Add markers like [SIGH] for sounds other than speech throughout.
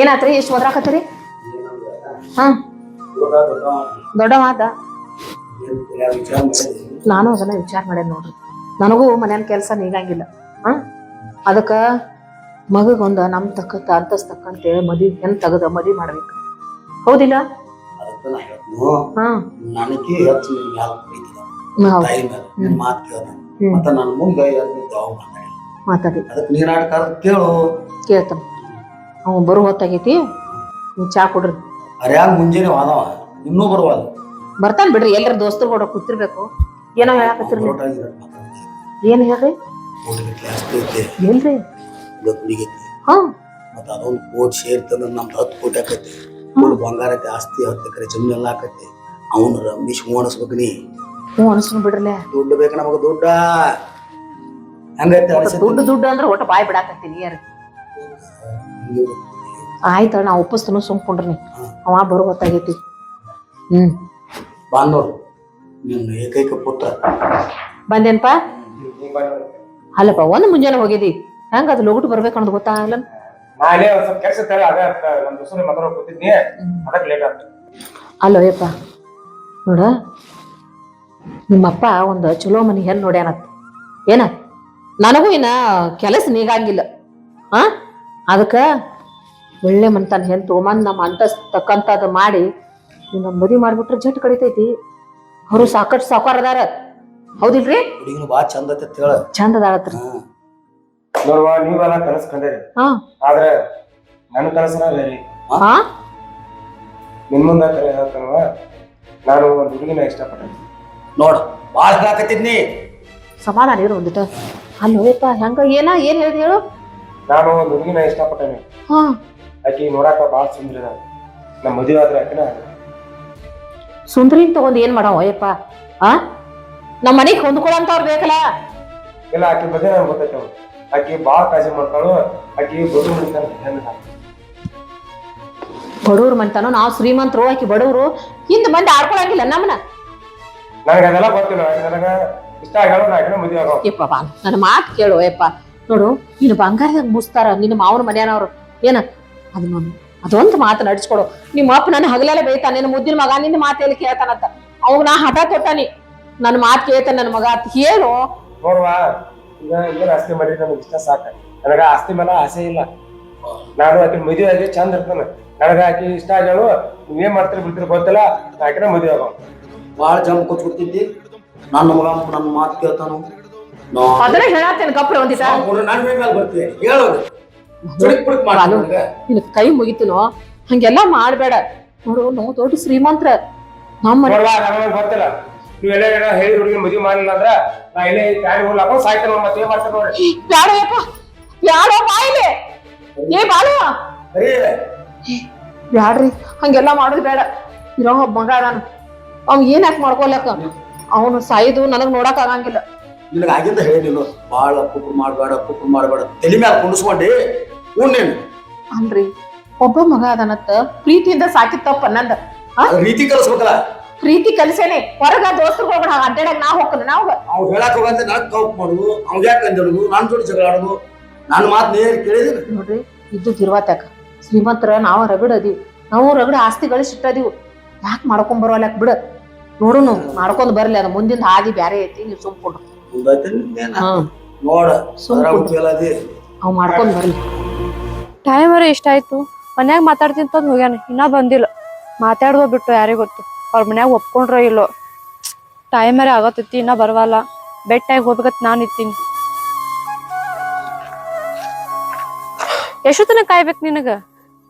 ಏನಾತ್ರಿ? ಎಷ್ಟು ಓದ್ರಾಕತ್ತೀರಿ ಹಾ. ದೊಡ್ಡ ಮಾತ ನಾನು ಅದನ್ನ ವಿಚಾರ ಮಾಡ್ಯ ನೋಡ್ರಿ. ನನಗೂ ಮನೇನ ಕೆಲಸ ನೀಗಂಗಿಲ್ಲ. ಹಾ. ಅದಕ್ಕ ಮಗಗೊಂದ ನಮ್ ತಕ್ಕಂತ ಅಂತಸ್ ತಕ್ಕಂತೇಳಿ ಮದಿ ಹೆಣ್ ತಗದ ಮದಿ ಮಾಡ್ಬೇಕು. ಹೌದಿಲ್ಲ? ಮಾತಾಡಿ. ಕೇಳ್ತಾನ. ಅವ ಬರೋ ಹೊತ್ತಾಗೈತಿ. ನೀವು ಚಾ ಕೊಡ್ರಿ. ಅರ್ಯಾಗ ಮುಂಜಾನೆ ವಾದವ? ಇನ್ನೂ ಬರುವಾಗ ಬರ್ತಾನೆ ಬಿಡ್ರಿ ಎಲ್ಲರ ದೋಸ್ತರು ಕೂಡ ಕೂತಿರ್ಬೇಕು. ಏನೋ ಗಿರೋಟ ಮಾತಾಡ್ದೆ. ಏನ್ ಹೇಳ್ರಿ? ಎಲ್ರಿ? ಹಾ. ಮತ್ತ ಅದೊಂದು ಕೋಟಿ ಶೇರ್ ತಂದ್ರೆ ನಮ್ದು ಹತ್ತು ಕೋಟಿ ಆಕತಿ. ಫುಲ್ ಬಂಗಾರ ಐತಿ ಆಸ್ತಿ ಹತ್ತು ಎಕರೆ ಜಮೀನ್ ಎಲ್ಲ ಆಕತಿ. ಅವನು ರಮೇಶ್ ಓಣಿಸ್ಬೇಕು ನೀ? ಹ್ಞೂ ಅನ್ಸ್ಕೊಂಡ್ ಬಿಡ್ರಲೆ. ದುಡ್ಡು ಬೇಕು ನಮಗ ದುಡ್ಡ. ಹಂಗೈತೆ ಅನಿಸುತ್ತೆ? ದುಡ್ಡು ದುಡ್ಡು ಅಂದ್ರೆ ಒಟ್ಟು ಬಾಯ್ ಬಿಡಾಕತ್ತೀನಿ ಯಾರು ಆಯ್ತ ನಾ ಒಪ್ಪಿಸ್ತನು ಸುಮ್ಕೊಂಡ್ರಿ ಅವ ಬರೋ ಗೊತ್ತಾಗೈತಿ ಹ್ಮ್. ಬಾಂಧವ್ರು ನೋಡು. ನಿನ್ನ ಏಕೈಕ ಪುತ್ರ. ಬಂದೇನ್ಪ ಅಲ್ಲಪ್ಪ ಒಂದ್ ಮುಂಜಾನೆ ಹೋಗಿದಿ. ಹೆಂಗ ಅದು ಲೋಗುಟ್ ಬರ್ಬೇಕು ಅನ್ನೋದು ಗೊತ್ತಾಗಲ್ಲ ಅಲ್ಲ ಒಂದ್ ಸ್ವಲ್ಪ ಕೆಲಸ ಇತ್ತು ಅದೇ ಅದ್ಕ ನಮ್ ದೋಸ್ತರು ಮಾತಾಡೋ ಕೂತಿದ್ನಿ. ಅದಕ್ಕೆ ಲೇಟ್ ಆಯ್ತು. ಅಲ್ಲೋ ಯಪ್ಪ ನೋಡ. ನಿಮ್ಮಪ್ಪ ಒಂದು ಚಲೋ ಮನಿ ಹೆಲ್ ನೋಡ್ಯಾನತ್. ಏನ? ನನಗೂ ಇನ್ನ ಕೆಲಸ ನೀಗಾಗಿಲ್ಲ. ಆ? ಅದಕ್ಕ ಒಳ್ಳೆ ಮನ್ತಾನ ಹೆಣ್ ತಗೊಂಬಂದ್ ನಮ್ಮ ಅಂತಸ್ ತಕ್ಕಂಥದ್ದು ಮಾಡಿ ನಿಮ್ಮ ಮದುವೆ ಮಾಡಿಬಿಟ್ರೆ ಜಟ್ ಕಡಿತೈತಿ ಅವರು ಸಾಕಷ್ಟು ಸಾಕಾರ ಅದಾರ. ಹೌದಿಲ್ರಿ? ಹುಡುಗಿನ ಬಾ ಚಂದ ಐತೆ ಹೇಳ. ಚಂದ ಅದಾಳತ್ರಿ. ನೋಡುವ ನೀವೆಲ್ಲ ಕನಸು ಕಂಡೇರಿ ಹಾ. ಆದ್ರೆ ನನ್ನ ಕನಸನ ಬೇರೆ ಹಾ? ನಿನ್ ಮುಂದ ಕರೆ ಹೇಳ್ತಾನವ ನಾನು ಒಂದ್ ಹುಡುಗಿನ ಇಷ್ಟಪಟ್ಟೆ. ನೋಡ ಬಾಳ ಹೇಳಾಕತ್ತಿದ್ನಿ ಸಮಾಧಾನ ಇರು ಒಂದಿಟ. ಅಲ್ಲಿ ಯಪ್ಪ ಹೆಂಗ ಏನ ಏನ್ ಹೇಳಿದ್ ಹೇಳು? ನಾನು ಒಂದು ಹುಡುಗಿನ ಇಷ್ಟಪಟ್ಟೇನೆ. ಹಾ. ಆಕಿ ನೋಡಾಕ ಭಾಳ ಸುಂದರ ನಾನು ನಮ್ಮ ಮದುವೆ ಆದ್ರೆ ಆಕಿನ ಸುಂದ್ರಿನ್ ತಗೊಂಡ್ ಏನ್ ಮಾಡವ ಅಯ್ಯಪ್ಪ? ಆ? ನಮ್ಮ ಮನೆಗೆ ಹೊಂದ್ಕೊಳಂತವ್ರು ಬೇಕಲ್ಲ? ಇಲ್ಲ ಆಕಿ ಬಗ್ಗೆ ನಂಗೆ ಗೊತ್ತೈತೆ ಅವ್ಳು. ಆಕಿ ಕಾಜಿ ಕಾಳಜಿ ಮಾಡ್ತಾಳು. ಆಕಿ ದೊಡ್ಡ ಹುಡುಗಿ ಹೆಣ್ಣು ಬಡವ್ರ ಮಂತಾನು ನಾವು ಶ್ರೀಮಂತರು ಆಕಿ ಬಡವರು ಹಿಂದ್ ಮಂದಿ ಆಡ್ಕೊಳಂಗಿಲ್ಲ ನಮ್ಮನ್ನ ನನಗೆ ಅದೆಲ್ಲ ಗೊತ್ತಿಲ್ಲ. ನನಗೆ ಇಷ್ಟ ಆಗಲ್ಲ ನಾ ಆಕಿನ ಮದುವೆ ಆಗೋ. ಯಪ್ಪ ಬಾ ನನ್ನ ಮಾತು ಕೇಳು ಯಪ್ಪ ನೋಡು ನೀನು ಬಂಗಾರದಾಗ ಮುಸ್ತಾರ ನಿನ್ನ ಮಾವನ ಮನ್ಯಾನವ್ರು. ಏನ? ಅದನ್ನ ಅದೊಂದು ಮಾತು ನಡ್ಸ್ಕೊಡು. ನಿಮ್ಮ ಅಪ್ಪ ನನ್ನ ಹಗಲೆಲ್ಲ ಬೈತಾನೆ ನಿನ್ನ ಮುದ್ದಿನ ಮಗ ನಿನ್ನ ಮಾತು ಎಲ್ಲಿ ಕೇಳ್ತಾನಂತ. ಅವಾಗ ನಾ ಹಠ ತೊಟ್ಟಾನಿ. ನನ್ನ ಮಾತು ಕೇಳ್ತಾನೆ ನನ್ನ ಮಗ ಅಂತ ಹೇಳು. ನೋಡ್ವಾ ಈಗ ಏನ್ ಆಸ್ತಿ ಮಾಡಿದ್ರೆ ನನಗೆ ಇಷ್ಟ ಸಾಕ. ನನಗ ಆಸ್ತಿ ಮೇಲೆ ಆಸೆ ಇಲ್ಲ. ನಾನು ಆಕೆ ಮದುವೆ ಆಗಿ ಚಂದ ಇರ್ತಾನೆ. ನನಗ ಆಕೆ ಇಷ್ಟ ಆಗ್ಯಾಳು ನೀವೇನ್ ಮಾಡ್ತೀರಿ ಬಿಡ್ತೀರಿ ಗೊತ್ತಿಲ್ಲ ಆಕಿನ ಮದುವೆ ಆಗೋ ಬಾಳ ಜಮ್ ಕೂತ್ಬಿಡ್ತಿದ್ದಿ ನನ್ನ ಮಗ ನನ್ನ ಮಾತು ಕೇಳ್ತಾನು. ಅದನ್ನ ಹೇಳತ್ತೇನೆ ಗಪ್ರ ಒಂದಿಟ. ನಿನ್ ಕೈ ಮುಗಿತನೋ ಹಂಗೆಲ್ಲ ಮಾಡ್ಬೇಡ. ನೋಡು ನಾವು ದೊಡ್ಡ ಶ್ರೀಮಂತ್ರ. ನಮ್ಮ ಗೊತ್ತಿಲ್ಲ ನೀವೆಲ್ಲ ಏನೋ ಹೇಳಿ ಹುಡುಗಿ ಮದುವೆ ಮಾಡಿಲ್ಲ ಅಂದ್ರ ನಾ ಇಲ್ಲೇ ಪ್ಯಾನ್ ಹೋಗ್ಲ ಹಾಕೊಂಡು ಸಾಯ್ತೇನೆ ಮತ್ತೆ ಏನ್ ಮಾಡ್ತಾರೆ ನೋಡ್ರಿ ಬ್ಯಾಡ ಯಪ್ಪ. ಬ್ಯಾಡ ಬಾಯಿಲೆ. ಏ ಬಾಲು. ಬ್ಯಾಡ್ರಿ. ಹಂಗೆಲ್ಲ ಮಾಡೋದು ಬೇಡ. ಇರೋ ಒಬ್ಬ ಮಗ ಅದಾನ ಅವ್ ಏನ್ ಯಾಕೆ ಮಾಡ್ಕೊಲಕ್ಕ ಅವನು ಸಾಯಿದು ನನಗ್ ನೋಡಕ್ ಆಗಂಗಿಲ್ಲ. ನಿನಗೆ ಆಗಿಂದ ಹೇಳಿಲ್ಲ ಬಾಳ ಅಪ್ಪುಕ್ರು ಮಾಡಬೇಡ ಅಪ್ಪುಕ್ರು ಮಾಡಬೇಡ ತಲೆ ಮ್ಯಾಲ ಕುಂಡಿಸ್ಕೊಂಡಿ ಉಣ್ಣೇನು ಅಲ್ರಿ ಒಬ್ಬ ಮಗ ಅದನತ್ತ ಪ್ರೀತಿಯಿಂದ ಸಾಕಿತ್ತಪ್ಪ ನಂದ. ರೀತಿ ಕಲಿಸ್ಬೇಕಲ್ಲ. ಪ್ರೀತಿ ಕಲಿಸೇನೆ ಹೊರಗ ದೋಸ್ತರು ಹೋಗೋಣ ಅಡ್ಡಾಡಕ್ ನಾ ಹೋಗ್ತಾನೆ ನಾವು ಅವ್ ಹೇಳಕ್ ಹೋಗಂತ ನಾ ಕೌಪ್ ಮಾಡುದು ಅವ್ ಯಾಕೆ ಅಂದಿಡುದು ನಾನ್ ಜೋಡಿ ಜಗಳ ಆಡೋದು ನನ್ನ ಮಾತು ನೇರ್ ಕೇಳಿದಿನಿ ನೋಡ್ರಿ ಇದ್ದು ತಿರ್ವಾತ್ಯಾಕ ಶ್ರೀಮಂತರ ನಾವ ರಗಡ ಅದೀವಿ ನಾವು ರಗಡ ಆಸ್ತಿ ಗಳಿಸಿಟ್ಟದೀವಿ ಯಾಕೆ ಮಾಡ್ಕೊಂಡ್ ಬಿಡು ಬಿಡ? ನೋಡು ಮಾಡ್ಕೊಂಡ್ ಬರ್ಲಿ ಅದು ಮುಂದಿನ ಹಾದಿ ಬ್ಯಾರೆ ಐತಿ ನೀವು ಸುಮ್ಕೊಂಡ್ರು ನೋಡ ಅವ್ ಮಾಡ್ಕೊಂಡ್ ಬರ್ಲಿ. ಟೈಮ್ ಅರ ಇಷ್ಟ ಆಯ್ತು. ಮನ್ಯಾಗ ಮಾತಾಡ್ತೀನಿ ತಂದ್ ಹೋಗ್ಯಾನ ಇನ್ನ ಬಂದಿಲ್ಲ. ಮಾತಾಡ್ದೋ ಬಿಟ್ಟು ಯಾರಿಗ್ ಗೊತ್ತು. ಅವ್ರ ಮನ್ಯಾಗ ಒಪ್ಕೊಂಡ್ರೋ ಇಲ್ಲೋ. ಟೈಮ್ ಅರ ಆಗತ್ತೈತಿ ಇನ್ನ ಬರವಲ್ಲ. ಬೆಟ್ಟಾಗಿ ಹೋಗ್ಬೇಕತ್ ನಾನ್ ಇತ್ತೀನಿ ಎಷ್ಟು ತನಕ ಕಾಯ್ಬೇಕು ನಿನಗ?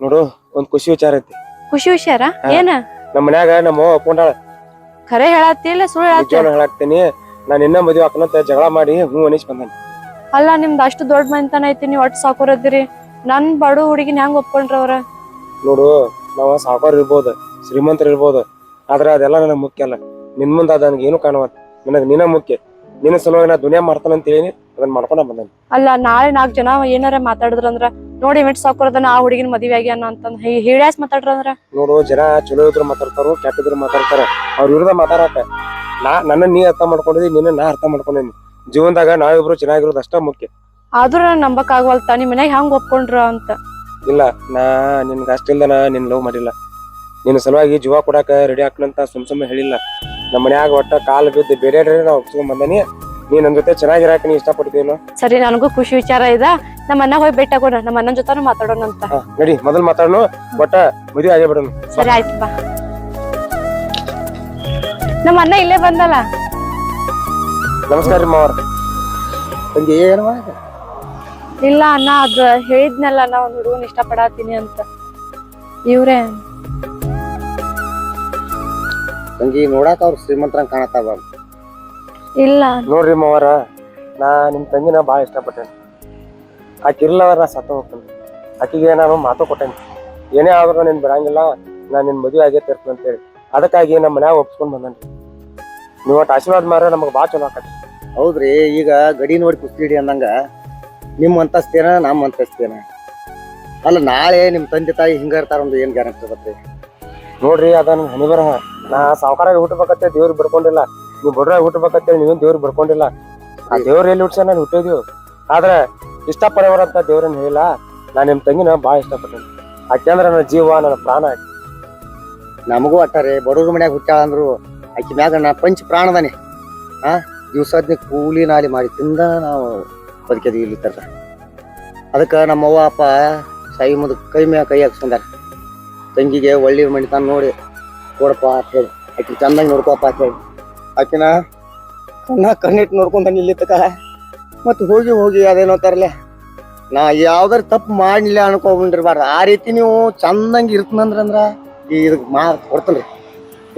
ನೋಡು ಒಂದ್ ಖುಷಿ ವಿಚಾರ ಐತಿ. ಖುಷಿ ವಿಚಾರ? ಏನ? ನಮ್ಮ ಮನ್ಯಾಗ ನಮ್ಮ ಅವ್ವ ಒಪ್ಕೊಂಡಾಳ. ಖರೆ ಹೇಳತ್ತಿಲ್ಲ ಸುಳ್ಳು ಹೇಳತ್ತಿ? ಹೇಳಾಕ್ತೀನಿ. ನಾನು ಇನ್ನ ಮದುವೆ ಹಾಕೋಣಂತ ಜಗಳ ಮಾಡಿ ಹ್ಞೂ ಅನಿಸ್ ಬಂದಾನೆ. ಅಲ್ಲ ನಿಮ್ದು ಅಷ್ಟು ದೊಡ್ಡ ಮನೆತನ ಐತಿ ನೀವ್ ಒಟ್ಟು ಸಾಕೋರದಿರಿ ನನ್ ಬಡ ಹುಡುಗಿನ ಹೆಂಗ್ ಒಪ್ಕೊಂಡ್ರ ಅವ್ರ? ನೋಡು ನಾವ ಸಾಕೋರ್ ಇರ್ಬೋದು ಶ್ರೀಮಂತರು ಇರ್ಬೋದು ಆದ್ರೆ ಅದೆಲ್ಲ ನನಗೆ ಮುಖ್ಯ ಅಲ್ಲ. ನಿನ್ ಮುಂದೆ ಅದ ನನಗೆ ಏನು ಕಾಣುವ ನನಗೆ ನಿನ್ನ ಮುಖ್ಯ. ನಿನ್ನ ಸಲುವಾಗಿ ನಾ ದುನಿಯಾ ಮಾಡ್ತಾನಂತ ಅಂತ ಹೇಳಿ ಅದನ್ನ ಮಾಡ್ಕೊಂಡ ಬಂದೇನಿ. ಅಲ್ಲ ನಾಳೆ ನಾಲ್ಕು ಜನ ಏನಾರ ಮಾತಾಡಿದ್ರ ಅಂದ್ರ ನೋಡಿ ಮಿಟ್ ಸಾಕೋರದನ ಆ ಹುಡುಗಿನ ಮದ್ವೆ ಆಗ್ಯಾನ ಅಂತಂದ್ ಹೇಳ್ಯಾಸ್ ಮಾತಾಡ್ರಂದ್ರ ನೋಡು ಜನ ಚಲೋ ಇದ್ರು ಮಾತಾಡ್ತಾರೋ ಕೆಟ್ಟದ್ರು ಮಾತಾಡ್ತಾರ. ಅವ್ರ ವಿರುದ್ಧ ಮಾತಾಡಕ ನಾ ನನ್ನ ನೀ ಅರ್ಥ ಮಾಡ್ಕೊಂಡಿದ್ದಿ ನಿನ್ನ ನಾ ಅರ್ಥ ಮಾಡ್ಕೊಂಡೇನಿ. ಜೀವನದಾಗ ನಾವಿಬ್ರು ಚೆನ್ನಾಗಿರೋದು ಅಷ್ಟ ಮುಖ್ಯ. ಆದ್ರೂ ನಾನು ನಂಬಕ್ ಆಗವಲ್ತ ನಿಮ್ ಮನ್ಯಾಗ ಹೆಂಗ್ ಒಪ್ಕೊಂಡ್ರ ಅಂತ. ಇಲ್ಲ ನಾ ನಿನ್ಗೆ ನಾ ನಿನ್ ಲವ್ ಮಾಡಿಲ್ಲ. ನಿನ್ನ ಸಲುವಾಗಿ ಜೀವ ಕೊಡಾಕ ರೆಡಿ ಹಾಕ್ನಂತ ಸುಮ್ ಸುಮ್ಮನೆ ಹೇಳಿಲ್ಲ. ನಮ್ಮ ಮನ್ಯಾಗ ಒಟ್ಟ ಕಾಲು ಬಿದ್ದು ಬೇರೆ ನಾವು ಒಪ್ಸ್ಕೊಂಡ್ ಬಂದನಿ. ನೀ ನನ್ನ ಜೊತೆ ಚೆನ್ನಾಗಿರಾಕ ನೀ ಇಷ್ಟಪಡ್ತೀನೋ ಸರಿ ನನಗೂ ಖುಷಿ ವಿಚಾರ ಇದ. ನಮ್ಮ ಅಣ್ಣ ಹೋಗಿ ಭೇಟಿ ಆಗೋಣ ನಮ್ಮ ಅಣ್ಣನ ಜೊತೆ ಮಾತಾಡೋಣ ಅಂತ. ಹಾ ನಡಿ ಮೊದಲ್ ಮಾತಾಡೋಣ ಒಟ್ಟ ಮದುವೆ ಆಗೇ ಬಿಡೋಣ. ಸರಿ ಆಯ್ತು ಬಾ. ನಮ್ಮ ಅಣ್ಣ ಇಲ್ಲೇ ಬಂದಲ್ಲ? ನಮಸ್ಕಾರ ಮಾವರ. ಇಲ್ಲ ಅಣ್ಣ ಅದು ಹೇಳಿದ್ನಲ್ಲ ನಾ ಒಂದು ಹುಡುಗನ್ ಇಷ್ಟ ಪಡಾತೀನಿ ಅಂತ. ಇವ್ರೇ. ತಂಗಿ ನೋಡಾಕ ಅವ್ರು ಶ್ರೀಮಂತರಂಗ್ ಕಾಣತ್ತಾವ ಇಲ್ಲ. ನೋಡ್ರಿ ಮಾವರ ನಾ ನಿಮ್ ತಂಗಿನ ಭಾಳ ಇಷ್ಟಪಟ್ಟೆ ಆಕೆ ಇರ್ಲವ ನಾ ಸತ್ತ ಹೋಗ್ತೇನೆ. ಆಕಿಗೆ ನಾನು ಮಾತು ಕೊಟ್ಟೇನೆ. ಏನೇ ಆದ್ರೂ ನೀನ್ ಬಿಡಂಗಿಲ್ಲ ನಾ ನಿನ್ ಮದುವೆ ಆಗೇ ತರ್ತೀನಿ ಅಂತೇಳಿ. ಅದಕ್ಕಾಗಿ ನಮ್ಮ ಮನ್ಯಾಗ ಒಪ್ಸ್ಕೊಂಡ್ ಬಂದನ್ರಿ. ನೀವು ಒಟ್ಟು ಆಶೀರ್ವಾದ ಮಾರ ನಮಗೆ ಭಾಳ ಚಲೋ ಆಕತಿ ಹೌದ್ರಿ ಈಗ ಗಡಿ ನೋಡಿ ಕುಸ್ತಿಡಿ ಅಂದಂಗ ನಿಮ್ಮ ಅಂತಸ್ತೇನ ನಮ್ಮ ಅಂತಸ್ತೇನ. ಅಲ್ಲ ನಾಳೆ ನಿಮ್ಮ ತಂದೆ ತಾಯಿ ಹಿಂಗ ಇರ್ತಾರ ಒಂದು ಏನ್ ಗ್ಯಾರಂಟಿ ಬರ್ತೀವಿ ನೋಡ್ರಿ ಅದನ್ನ ನನ್ ಹನಿ ಬರಹ. ನಾ ಸಾವುಕಾರಾಗಿ ಹುಟ್ಟಬೇಕತ್ತೆ ದೇವ್ರಿಗೆ ಬಿಡ್ಕೊಂಡಿಲ್ಲ. ನೀವು ಬಡ್ರ ಹುಟ್ಟಬೇಕಂತ ನೀವೇನು ದೇವ್ರಿಗೆ ಬರ್ಕೊಂಡಿಲ್ಲ. ಆ ದೇವ್ರ ಎಲ್ಲಿ ಹುಟ್ಸ ನಾನು ಹುಟ್ಟಿದ್ವಿ. ಆದ್ರೆ ಇಷ್ಟಪಡೋರಂತ ದೇವ್ರನ್ನ ಹೇಳಿಲ್ಲ. ನಾನು ನಿಮ್ ತಂಗಿನ ಭಾಳ ಇಷ್ಟಪಟ್ಟೇನಿ ಯಾಕೆಂದ್ರೆ ನನ್ನ ಜೀವ, ನನ್ನ ಪ್ರಾಣ ಆಕಿ. ನಮಗೂ ಅಟ್ಟಾರೆ ಬಡವ್ರ ಮನ್ಯಾಗ ಹುಟ್ಟಾಳಂದ್ರು ಆಕಿ ಮ್ಯಾಗ ನಾ ಪಂಚ ಪ್ರಾಣದಾನೆ ಆ, ದಿವ್ಸದ್ನಿ ಕೂಲಿ ನಾಲಿ ಮಾಡಿ ತಿಂದ ನಾವು ಬದುಕಿದ್ವಿ ಇಲ್ಲಿ ತರ ಅದಕ್ಕೆ ನಮ್ಮ ಅವ್ವ, ಅಪ್ಪ, ಸಾಯಿ ಮುದ ಕೈ ಮ್ಯಾಗ ಕೈ ಹಾಕ್ಸ್ಕೊಂಡಾರ ತಂಗಿಗೆ ಒಳ್ಳೆ ಮಣಿತಾನ ನೋಡಿ ಕೊಡಪ್ಪ ಅಂತ ಹೇಳಿ, ಆಕೆ ಚಂದಾಗಿ ನೋಡ್ಕೋಪ್ಪ ಅಂತ ಹೇಳಿ. ಆಕಿನ ಕಣ್ಣ ಕಣ್ಣಿಟ್ಟು ನೋಡ್ಕೊಂಡ ಇಲ್ಲಿ ಮತ್ತು ಹೋಗಿ ಹೋಗಿ ಅದೇನೋ ತರಲೆ. ನಾ ಯಾವ್ದಾರ ತಪ್ಪು ಮಾಡ್ಲಿಲ್ಲ ಅನ್ಕೊಂಡ್ರಿಬಾರ್ದು ಆ ರೀತಿ ನೀವು ಚಂದಂಗೆ ಇರ್ತನಂದ್ರಂದ್ರ ಈ ಇದಕ್ಕೆ ಮಾ ಕೊಡ್ತೇನ್ರಿ.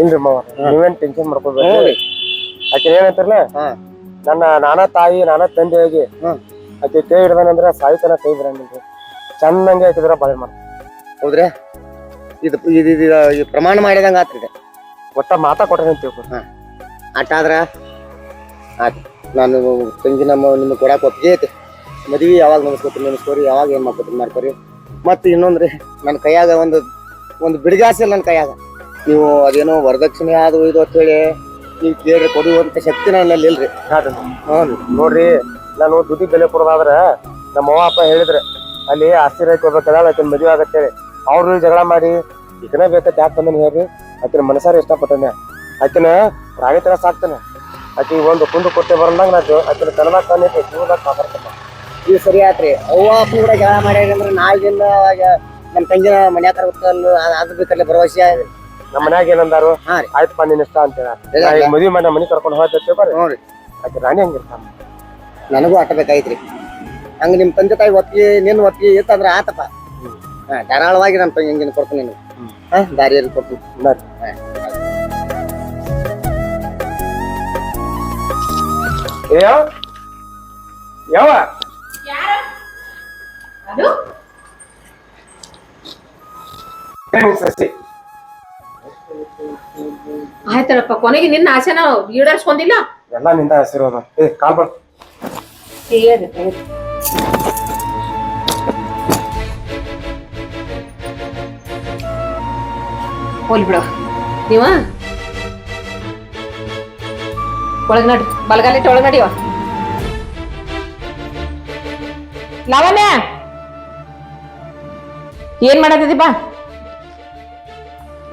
ಇಲ್ರಿ ಮಾವ ನೀವೇನ್ ಟೆನ್ಷನ್ ಮಾಡ್ಕೋಬೇಡಿ ಹ್ಞೂ ಆಕೆ ಏನಂತಾರಲ್ಲ ಹಾ. ನನ್ನ ನಾನಾ ತಾಯಿ ನಾನಾ ತಂದೆ ಹೋಗಿ. ಆಕೆ ಕೈ ಹಿಡ್ದಾನಂದ್ರ ಸಾಯಿತನ ಕೈ ಬಿಡಂಗಿಲ್ರಿ ಚಂದಂಗೆ ಹಾಕಿದ್ರ ಬಾಳೆ ಮಾಡ ಹೌದ್ರಿ? ಇದು ಇದು ಇದು ಇದು ಪ್ರಮಾಣ ಮಾಡಿದಂಗ ಆತ್ರಿ ಇದು. ಒಟ್ಟ ಮಾತಾ ಕೊಟ್ರಿ ಅಂತ ತಿಳ್ಕೊ ಆಟ ಆದ್ರ? ಆಯ್ತು. ನಾನು ತಂಗಿನ ನಮ್ಮ ನಿಮ್ಗೆ ಕೊಡಕ್ಕೆ ಒಪ್ಪಿಗೆ ಐತಿ. ಮದುವೆ ಯಾವಾಗ ನೆನೆಸ್ಕೊತೀರಿ ನೆನೆಸ್ಕೋರಿ ಯಾವಾಗ ಏನ್ ಮಾಡ್ಕೊತೀರಿ ಮಾಡ್ಕೊರಿ. ಇನ್ನೊಂದು ರೀ ನನ್ನ ಕೈಯಾಗ ಒಂದು ಒಂದು ಬಿಡಿಗಾಸಿ ನನ್ನ ಕೈಯಾಗ. ನೀವು ಅದೇನೋ ವರದಕ್ಷಿಣೆ ಅದು ಇದು ಅಂತ ಹೇಳಿ ನೀವು ಕೇಳಿ ಕೊಡುವಂತ ಶಕ್ತಿ ನನ್ನಲ್ಲಿ ಇಲ್ರಿ. ಹ್ಞೂ. ನೋಡ್ರಿ ನಾನು ದುಡ್ಡು ಬೆಲೆ ಕೊಡೋದಾದ್ರ ನಮ್ಮ ಅವ್ವ ಅಪ್ಪ ಹೇಳಿದ್ರೆ ಅಲ್ಲಿ ಆಶ್ಚರ್ಯ ರೈತ ಹೋಗ್ಬೇಕಲ್ಲ ಆಕಿನ ಮದುವೆ ಆಗತ್ತೇಳಿ ಅವ್ರು ಜಗಳ ಮಾಡಿ ಈಕನ ಬೇಕಂತ ಯಾಕೆ ಹೇಳಿ ಹೇಳ್ರಿ? ಆಕಿನ ಮನಸಾರ ಇಷ್ಟಪಟ್ಟನೆ ಆಕಿನ ತರ ಸಾಕ್ತಾನೆ ಆಕಿ ಒಂದು ಕುಂದು ಕೊಟ್ಟೆ ಬರಂದಾಗ ನಾ ಆಕಿನ ಕನ್ನಡ ಕಣ್ಣಿಟ್ಟು ಜೀವದಾಗ ಕಾಪಾಡ್ತಾನೆ ಇದು ಸರಿ ಆತ್ರಿ. ಅವ್ವ ಕೂಡ ಜಗಳ ಮಾಡ್ಯಾರ ಅಂದ್ರೆ ನಾಳೆಗಿಂದ ಆಗ ನಮ್ಮ ತಂಗಿನ ಮನ್ಯಾಗ ಕರ್ಕೊತ್ತಲ್ಲ ಅದು ಬೇಕಲ್ಲ ಭರವಸೆ ನಮ್ಮ ಮನ್ಯಾಗ ಏನಂದಾರು? ಆಯ್ತು ಪಾ ನಿನ್ನ ನಿನ್ ಇಷ್ಟ ಅಂತ ಹೇಳ. ನಾ ಈಗ ಮದುವೆ ಮಾಡಿ ಮನೆ ಕರ್ಕೊಂಡು ಹೋಗ್ತೇವೆ ಬರ್ರಿ ನೋಡ್ರಿ ಆಕೆ ರಾಣಿ ಹಂಗಿರ್ತಾನ ನನಗೂ ಆಟ ಬೇಕಾಯ್ತ್ರಿ. ಹಂಗ ನಿಮ್ಮ ತಂದೆ ತಾಯಿ ಒತ್ತಿ ನಿನ್ನ ಒತ್ತಿ ಇತ್ತಂದ್ರೆ ಆತಪ್ಪ. ಹಾ ಧಾರಾಳವಾಗಿ ನಮ್ಮ ತಂಗಿ ಹಿಂಗಿನ ಕೊಡ್ತೀನಿ ನೀನು. ಹಾಂ ದಾರಿಯಲ್ಲಿ ಕೊಡ್ತೀನಿ. ಬರ್ರಿ ಯಾವ? ಯಾವ? ಸಸಿ ಆಯ್ತಳಪ್ಪ ಕೊನೆಗೆ ನಿನ್ನ ಆಸೆನ ಈಡೇರ್ಸ್ಕೊಂಡಿಲ್ಲ? ಎಲ್ಲ ನಿಂದ ಹಸಿರೋದ ಏ ಕಾಲ್ ಬರ್ ಹೋಲ್ ಬಿಡು. ನೀವ? ಒಳಗ್ ನಡಿ ಬಲಗಾಲಿಟ್ಟು ಒಳಗ್ ನಡಿವ ಲಾವಣ್ಯ ಏನ್ ಮಾಡತ್ತಿದಿ ಬಾ.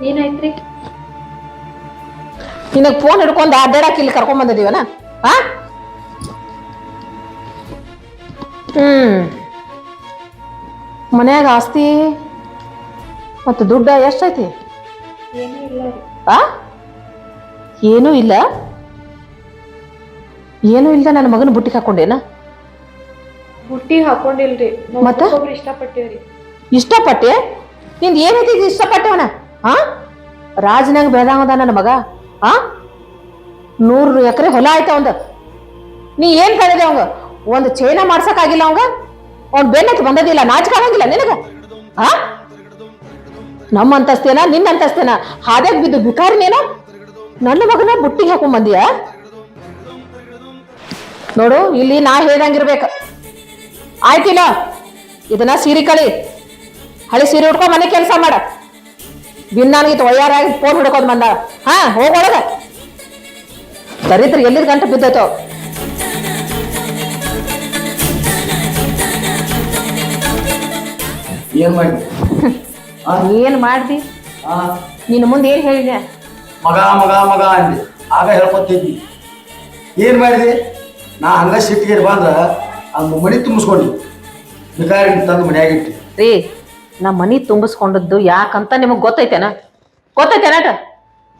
ಏನಾಯ್ತ್ರಿ? ನಿನಗ್ ಫೋನ್ ಹಿಡ್ಕೊಂಡ್ ಅಡ್ಡಾಡಕ್ ಇಲ್ಲಿ ಕರ್ಕೊಂಡ್ ಬಂದಿದೀವನ ಆ? ಹ್ಮ್. ಮನ್ಯಾಗ ಆಸ್ತಿ ಮತ್ತು ದುಡ್ಡ ಎಷ್ಟೈತಿ ಆ? ಏನೂ ಇಲ್ಲ? ಏನೂ ಇಲ್ಲ ನನ್ನ ಮಗನ ಬುಟ್ಟಿಗೆ ಹಾಕೊಂಡೇನ? ಬುಟ್ಟಿ ಹಾಕೊಂಡಿಲ್ರಿ. ನಾವ್ ಮತ್ತ? ಒಬ್ಬೊಬ್ರು ಇಷ್ಟಪಟ್ಟೇವ್ರಿ. ಇಷ್ಟಪಟ್ಟೆ? ನಿಂದ ಏನೈತಿ ಇಷ್ಟಪಟ್ಟವನ ಹಾ ರಾಜನಾಗ ಬೆಳೆದಂಗದ ನನ್ನ ಮಗ? ಹಾ ನೂರು ಎಕರೆ ಹೊಲ ಆಯ್ತ ಅವಂದ. ನೀ ಏನ್ ಕಳೆದೆ ಅವಂಗ? ಒಂದು ಚೈನ ಮಾಡ್ಸಕ್ಕಾಗಿಲ್ಲ ಅವಂಗ? ಅವ್ನ್ ಬೆನ್ನತ್ತಿ ಬಂದದಿಲ್ಲ ನಾಚಿಕೆ ಆಗಂಗಿಲ್ಲ ನಿನಗ? ಹಾ ನಮ್ಮ ಅಂತಸ್ತೇನ ನಿನ್ನ ಅಂತಸ್ತೇನ? ಹಾದ್ಯಾಗ ಬಿದ್ದು ಬಿಕಾರಿನೇನ? ನನ್ನ ಮಗನ ಬುಟ್ಟಿಗೆ ಹಾಕೊಂಡ್ ಬಂದಿಯ? ನೋಡು ಇಲ್ಲಿ ನಾ ಹೇಳ್ದಂಗಿರ್ಬೇಕು. ಆಯ್ತಿಲ್ಲ ಇದನ್ನ ಸೀರೆ ಕಳಿ. ಹಳೆ ಸೀರೆ ಉಟ್ಕೊ ಮನೆ ಕೆಲಸ ಮಾಡ. ಬಿನ್ನಾನಿಗೆ ಒಯ್ಯಾರಾಗಿ ಫೋನ್ ಹಿಡ್ಕೊಂಡ್ ಬಂದ. ಹಾ ಹೋಗೊಳಗ ದರಿದ್ರ ಎಲ್ಲಿದ್ ಗಂಟೆ ಬಿದ್ದೈತೋ. ಏನ್ ಮಾಡಿದೆ? [LAUGHS] ಏನ್ ಮಾಡ್ದಿ? ನಿನ್ನ ಮುಂದೆ ಏನ್ ಹೇಳಿದೆ ಮಗ ಮಗ ಮಗ ಅಂದೆ. ಆಗ ಹೇಳ್ಕೊತಿದ್ವಿ ಏನ್ ಮಾಡಿದೆ? ನಾ ಹಂಗ ಸಿಟ್ಟಿಗೆ ಬಂದ್ರ ಆ ಮನಿ ತುಂಬಿಸ್ಕೊಂಡು ಬಿಕಾರಿ ತಂದು ಮನ್ಯಾಗ ಇಟ್ಟಿ. ರೀ ನಮ್ಮ ಮನಿ ತುಂಬಿಸ್ಕೊಂಡದ್ದು ಯಾಕಂತ ನಿಮಗ್ ಗೊತ್ತೈತೇನ? ಗೊತ್ತೈತೇನಟ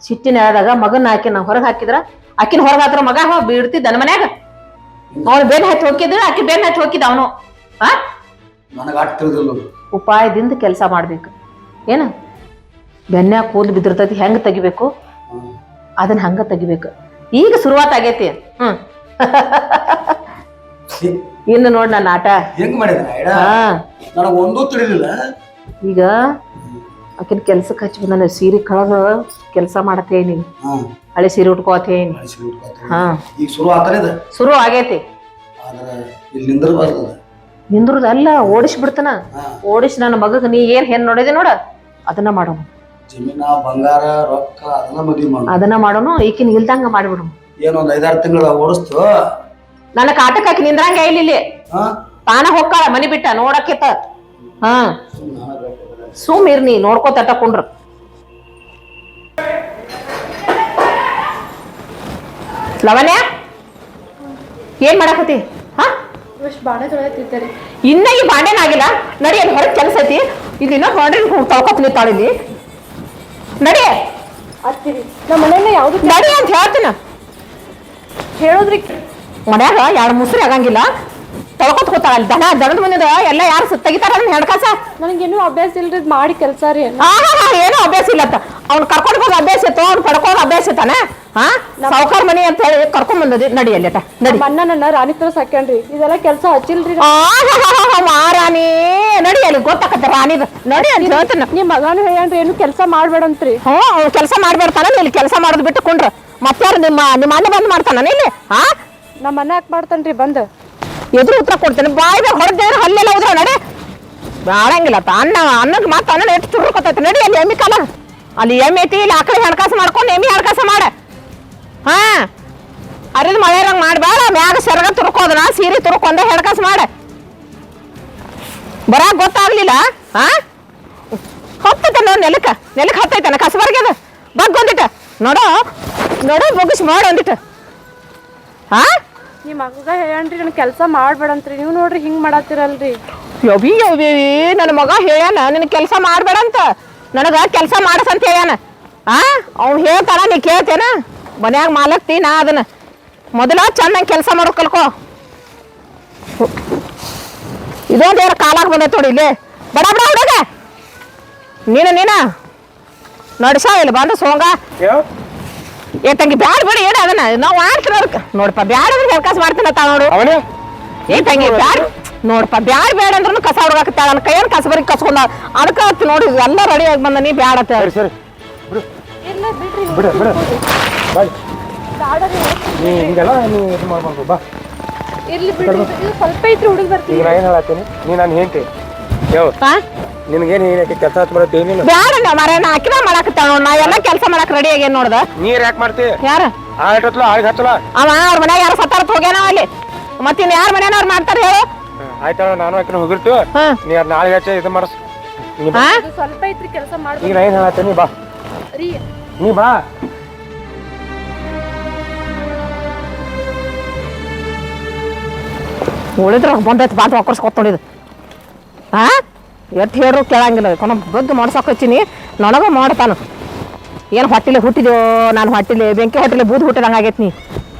ಸಿಟ್ಟಿನ ಆದಾಗ ಮಗನ ಆಕಿ ನಾ ಹೊರಗೆ ಹಾಕಿದ್ರ ಆಕಿನ ಹೊರಗೆ ಹಾತ್ರ ಮಗ ಹೋ ಬಿಡ್ತಿದ್ದ ಮನ್ಯಾಗ. ಅವ್ನು ಬೇನ್ ಹಚ್ಚಿ ಹೋಗಿದ್ರ ಆಕಿ ಬೇನ್ ಹಚ್ಚಿ ಹೋಗಿದ್ದ ಅವನು. ಹಾ ನನಗೆ ಆಟ ತಿಳಿದಿಲ್ಲ ಉಪಾಯದಿಂದ ಕೆಲಸ ಮಾಡ್ಬೇಕು. ಏನ? ಬೆನ್ಯಾಗ ಕೂದಲು ಬಿದ್ದಿರ್ತೈತಿ ಹೆಂಗ್ ತೆಗಿಬೇಕು. ಅದನ್ನ ಹಂಗ ತೆಗಿಬೇಕು. ಈಗ ಶುರುವಾತ್ ಆಗೈತಿ. ಹ್ಮ್. ಇನ್ನು ನೋಡ್ ನನ್ನ ಆಟ. ಹೆಂಗ್ ಮಾಡಿದ ಐಡ ಹಾ. ನನಗೆ ಒಂದೂ ತಿಳಿಲಿಲ್ಲ. ಈಗ ಆಕಿನ ಕೆಲ್ಸಕ್ಕೆ ಹಚ್ಚಿ ನಾನು ಸೀರೆ ಕಳೆದ ಕೆಲಸ ಮಾಡತ್ತೇನಿ ಹಳೆ ಸೀರೆ ಉಟ್ಕೋತೇನಿ. ಹಾ. ಈಗ ಶುರು ಶುರು ಆಗೈತಿ. ನಿಂದ್ರದ ಅಲ್ಲ ಓಡಿಸಿ ಬಿಡ್ತನ. ಓಡಿಸಿ ನನ್ನ ಮಗಗೆ ನೀ ಏನ್ ಹೆಣ್ ನೋಡಿದೆ ನೋಡ ಅದನ್ನ ಮಾಡೋಣ ಜಮೀನ ಬಂಗಾರ ರೊಕ್ಕ ಅದನ್ನ ಮದ್ವಿ ಮಾಡು ಅದನ್ನ ಮಾಡೋಣ ಈಕಿನ ಇಲ್ದಂಗ ಮಾಡಿಬಿಡು ಏನೋ ಒಂದ್ ಐದಾರು ತಿಂಗಳ ಓಡಿಸ್ತು. ನನ್ನ ಕಾಟಕ್ ಹಾಕಿ ನಿಂದ್ರಂಗ ಇಲ್ಲ ಇಲ್ಲಿ? ಹಾ? ತಾನ ಹೊಕ್ಕಾಳ ಮನಿ ಬಿಟ್ಟ ನೋಡಕ್ಕಿತ್ತ. ಹಾ. ಸುಮ್ ಇರ್ನಿ ನೋಡ್ಕೋತ ಕುಂಡ್ರ. ಲವಣ್ಯ ಏನ್ ಮಾಡಕತಿ ಹಾ? ಇಷ್ಟು ಇನ್ನ ಈ ಬಾಂಡೆನ ಆಗಿಲ್ಲ. ನಡಿ ಅಲ್ಲಿ ಹೊರಗೆ ಕೆಲಸ ಐತಿ. ಇಲ್ಲಿ ಇನ್ನೂ ಹೊರಗೆ ತೊಳ್ಕೊತ ನಿಂತಾಳಿಲ್ಲಿ ನಡಿ. ನಮ್ಮ ಮನೆಯಲ್ಲ ಯಾವುದು ನಡಿ ಅಂತ ಹೇಳ್ತೀನಿ. ಹೇಳೋದ್ರಿ ಮನ್ಯಾಗ ಎರಡು ಮುಸ್ರಿ ಆಗಂಗಿಲ್ಲ. ತೊಳ್ಕೊತ ಕೂತಾಳ ಅಲ್ಲಿ. ದನ ದನದ ಮುಂದೆ ಎಲ್ಲ ಯಾರು ಸುತ್ತ ತೆಗಿತಾರ ಹೆಣ್ಕಾಸ ನನಗೇನು ಅಭ್ಯಾಸ ಇಲ್ರಿ ಇದ್ ಮಾಡಿ ಕೆಲಸ ರೀ ಏನು. ಅಭ್ಯಾಸ ಇಲ್ಲತ್ತ ಅವ್ನು ಕರ್ಕೊಂಡು ಹೋಗಿ ಅಭ್ಯಾಸ ಇತ್ತು ಅವ್ನು ಪಡ್ಕೊಂಡು ಅಭ್ಯಾಸ ಇತ್ತಾನೆ? ಹಾ? ಸಾವುಕಾರ ಮನಿ ಅಂತ ಹೇಳಿ ಕರ್ಕೊಂಡ್ ಬಂದದಿ ನಡಿ ಅಲ್ಲಿ ನಡಿ. ನಮ್ಮ ಅಣ್ಣ ನನ್ನ ರಾಣಿ ತರ ಸಾಕ್ಯಾನ್ರಿ. ಇದೆಲ್ಲ ಕೆಲಸ ಹಚ್ಚಿಲ್ರಿ. ಮಾರಾಣಿ ನಡಿ ಅಲ್ಲಿ ಗೊತ್ತಾಕತ್ತ ರಾಣಿ ನಡಿ ಅಂತ ಹೇಳ್ತೀನಿ. ನಿಮ್ ಮಗನು ಹೇಳ್ಯಾನ್ರಿ ಏನು ಕೆಲಸ ಮಾಡ್ಬೇಡಂತ್ರಿ. ಹ್ಞೂ ಅವ್ನು ಕೆಲಸ ಮಾಡ್ಬೇಡ್ತಾನ ಇಲ್ಲಿ ಕೆಲಸ ಮಾಡೋದು ಬಿಟ್ಟು ಕುಂಡ್ರ. ಮತ್ತಾರು ನಿಮ್ಮ ನಿಮ್ಮ ಅಣ್ಣ ಬಂದು ಮಾಡ್ತಾನ ಇಲ್ಲಿ ಹಾ ನಮ್ಮ ಅಣ್ಣ ಯಾಕೆ ಮಾಡ್ತಾನ್ರಿ ಬಂದು? ಎದುರು ಉತ್ತರ ಕೊಡ್ತೇನೆ. ಬಾಯಿಗೆ ಹೊಡೆದ್ರೆ ಹಲ್ಲೆಲ್ಲ ಉದ್ರ ನಡೆ. ಬಾಳಂಗಿಲ್ಲ ಅನ್ನ ಅನ್ನಕ್ಕೆ ಮತ್ತೆ ಅನ್ನ ಎಷ್ಟು ತುರ್ಕೊತೈತೆ ನಡಿ ಅಲ್ಲಿ ಎಮ್ಮಿ ಕಾಲ. ಅಲ್ಲಿ ಎಮ್ಮೆ ಐತಿ ಇಲ್ಲಿ ಆಕಳಿ ಹಣಕಾಸು ಮಾಡ್ಕೊಂಡು ಎಮ್ಮಿ ಹಣಕಾಸ ಮಾಡ. ಹಾ? ಅರಿದ ಮಳೆರಂಗ್ ಮಾಡಬೇಡ. ಮ್ಯಾಗ ಸೆರಗ ತುರ್ಕೋದನ ಸೀರೆ ತುರ್ಕೊಂಡ ಹೆಣ್ಕಾಸು ಮಾಡ. ಬರಾಕ್ ಗೊತ್ತಾಗ್ಲಿಲ್ಲ? ಹಾ ಹತ್ತೈತೆ ನೋಡ್ ನೆಲಕ್ಕ. ನೆಲಕ್ಕೆ ಹತ್ತೈತನ ಕಸಬರ್ಗೆ ಅದು. ಬಗ್ ಒಂದಿಟ ನೋಡೋ. ನೋಡೋ ಬೊಗಸ್ ಮಾಡ ಒಂದಿಟ ಹಾ ನಿಮ್ಮ ಮಗ ಹೇಳ್ರಿ ನನ್ ಕೆಲಸ ಮಾಡ್ಬೇಡಂತ್ರಿ. ನೀವು ನೋಡ್ರಿ ಹಿಂಗ್ ಮಾಡತ್ತೀರಲ್ರಿ ಯವಿ ಯವಿ ನನ್ನ ಮಗ ಹೇಳ್ಯಾನ ನಿನ್ ಕೆಲಸ ಮಾಡ್ಬೇಡ ಅಂತ ನನಗ ಕೆಲಸ ಮಾಡಸಂತ ಹೇಳ್ಯಾನ. ಆ? ಅವ್ನು ಹೇಳ್ತಾನ ನೀ ಕೇಳ್ತೇನ? ಮನ್ಯಾಗ ಮಾಲಕ್ತಿ ನಾ ಅದನ್ನ. ಮೊದಲ ಚೆನ್ನಾಗಿ ಕೆಲಸ ಮಾಡೋ ಕಲ್ಕೋ. ಇದೊಂದು ಯಾರ ಕಾಲಾಗ ಬಂದೈತೆ ನೋಡಿ ಇಲ್ಲೇ. ಬಡ ಬಡ ಹುಡುಗ. ನೀನು ನೀನ. ನಡ್ಸ ಇಲ್ಲಿ ಬಂದು ಸೋಂಗ. ಏ ತಂಗಿ ಬ್ಯಾಡ ಬಿಡಿ ಏನ ಅದನ್ನ? ನಾವು ಮಾಡ್ತಿರೋದಕ್ಕೆ ನೋಡಪ್ಪ ಬ್ಯಾಡ ಅಂದ್ರೆ ಕಸ ಮಾಡ್ತೀನಿ ಅಂತ ನೋಡು. ಅವನೇ? ಏ ತಂಗಿ ಬ್ಯಾಡ. ನೋಡಪ್ಪ ಬ್ಯಾಡ ಬ್ಯಾಡ ಅಂದ್ರೂ ಕಸ ಹುಡುಗಾಕತ್ತಾಳ ನನ್ನ ಕೈಯನ್ನು ಕಸ ಬರೀ ಕಸ್ಕೊಂಡ ಅದಕ್ಕೆ ಆತ್ ನೋಡಿ ಎಲ್ಲ ರೆಡಿ ಆಗಿ ಬಂದ ನೀ ಬ್ಯಾಡ ಅಂತ ಸರಿ ಸರಿ. ಇಲ್ಲ ಬಿಡ್ರಿ ಬಿಡ ಬಿಡ. ಬಾ ಬ್ಯಾಡರಿ ನೀ ಹಿಂಗೆಲ್ಲ ನೀ ಇದು ಮಾಡ್ಬಾರ್ದು. ಬಾ. ಇರ್ಲಿ ಬಿಡ್ರಿ ಸ್ವಲ್ಪ ಐತ್ರಿ ಹುಡುಗ ಬರ್ತೀನಿ. ಈಗ ನಾ ಏನು ಹೇಳತ್ತೀನಿ? ನೀ ನಾನು ಹೇಳ್ತೀನಿ ಯಾವ ನಿನಗೇನು ಏನಕ್ಕೆ ಕೆಲಸ ಹತ್ತು ಬ್ಯಾಡ ಮರ ನಾ ಅಕ್ಕಿನ ಮಾಡಾಕತ್ತಾಳ ನೋಡ್ ನಾ ಎಲ್ಲ ಕೆಲಸ ಮಾಡಕ್ ರೆಡಿ ಆಗೇನ್ ನೋಡ್ದ ನೀರ್ ಯಾಕೆ ಮಾಡ್ತಿ? ಯಾರ? ಆಳ್ ಹತ್ತಲ ಆಳಿಗೆ ಹತ್ತಲ ಅವ ಅವ್ರ ಮನ್ಯಾಗ ಯಾರು ಸತ್ತಾರತ್ ಹೋಗ್ಯಾನ ಅಲ್ಲಿ. ಮತ್ತಿನ್ ಯಾರ ಮನ್ಯಾನವ್ರು ಮಾಡ್ತಾರ ಹೇಳು. ಮಾಡ್ತಾರೆ ನಾನು ಆಕಿನ ಹೋಗಿರ್ತು. ಹಾ. ನೀ ಅದ್ ನಾಳೆ ಹಚ್ಚ ಇದು ಮಾಡಸ್. ನೀ ಬಾ. ಹಾ? ಇದು ಸ್ವಲ್ಪ ಐತ್ರಿ ಕೆಲಸ ಈಗ ಮಾಡ್ಬೇಡ್ರಿ ನಾ ಏನು ಹೇಳತ್ತೀನಿ ಬಾ. ರೀ. ನೀ ಬಾ. ಉಳಿದ್ರ ಬಂದೈತಿ ಬಾತ್ ವಾಕರ್ಸ್ಕೊತ ನೋಡಿದ್ ಹಾ? ಎಟ್ಟು ಹೇಳ್ರು ಕೇಳಂಗಿಲ್ಲ. ಕೊನ ಬಗ್ಗೆ ಮಾಡ್ಸೋಕೆ ಹಚ್ಚಿನಿ. ನನಗೂ ಮಾಡ್ತಾನ. ಏನು ಹೊಟ್ಟಿಲೆ ಹುಟ್ಟಿದ್ಯೋ ನಾನು ಹೊಟ್ಟಿಲೆ ಬೆಂಕಿ ಹೊಟ್ಟಿಲೆ ಬೂದ್ ಹುಟ್ಟಿದಂಗೆ ಆಗೈತಿ ನೀ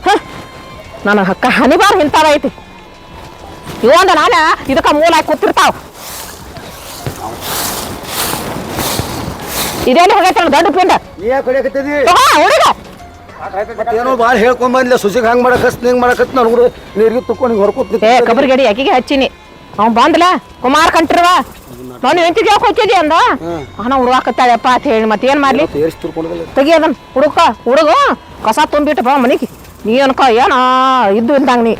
ಹಾಂ ನನ್ನ ಹಕ್ಕ ಹನಿಬಾರ ಇಂಥದ ಐತಿ. ಇವಂದ ನಾನು ಇದಕ್ಕೆ ಮೂಲ ಹಾಕಿ ಕೂತಿರ್ತಾವ. ಇದೇನು ಹೋಗೈತೆ ದೊಡ್ಡ ಪಿಂಡ? ಹುಡುಗ. ಏನೋ ಭಾಳ ಹೇಳ್ಕೊಂಡ್ ಬಂದಿಲ್ಲ ಸುಸಿಗೆ ಹಂಗೆ ಮಾಡಕತ್ ಹಿಂಗೆ ಮಾಡಕತ್ ನನಗೂ ನೀರಿಗೆ ತುಕ್ಕೊಂಡು ಹೊರ್ಕೊತ್ ಏ ಕಬರ್ಗಡಿ ಅಕ್ಕಿಗೆ ಹಚ್ಚಿನಿ. ಅವ್ ಬಂದ್ಲ? ಕುಮಾರ್ ಕಂಟ್ರವ? ನಾನು ಎಂಟಿಗೆ ಯಾಕೆ ಹೋಗ್ತಿದ್ದೆ ಅಂದ? ಅವನ ಹುಡುಗಾಕತ್ತಾಳಪ್ಪ ಅಂತ ಹೇಳಿ ಮತ್ತೆ ಏನು ಮಾಡ್ಲಿ? ತುರ್ಕೊಂಡಲ್ಲ ತೆಗಿ ಅದನ್ ಹುಡುಕ ಹುಡುಗ ಕಸ ತುಂಬಿಟ್ಟು ಬಾ ಮನಿಗೆ. ನೀ ಅನ್ಕ ಏನ ಇದ್ದು ಇಲ್ದಂಗ ನೀ.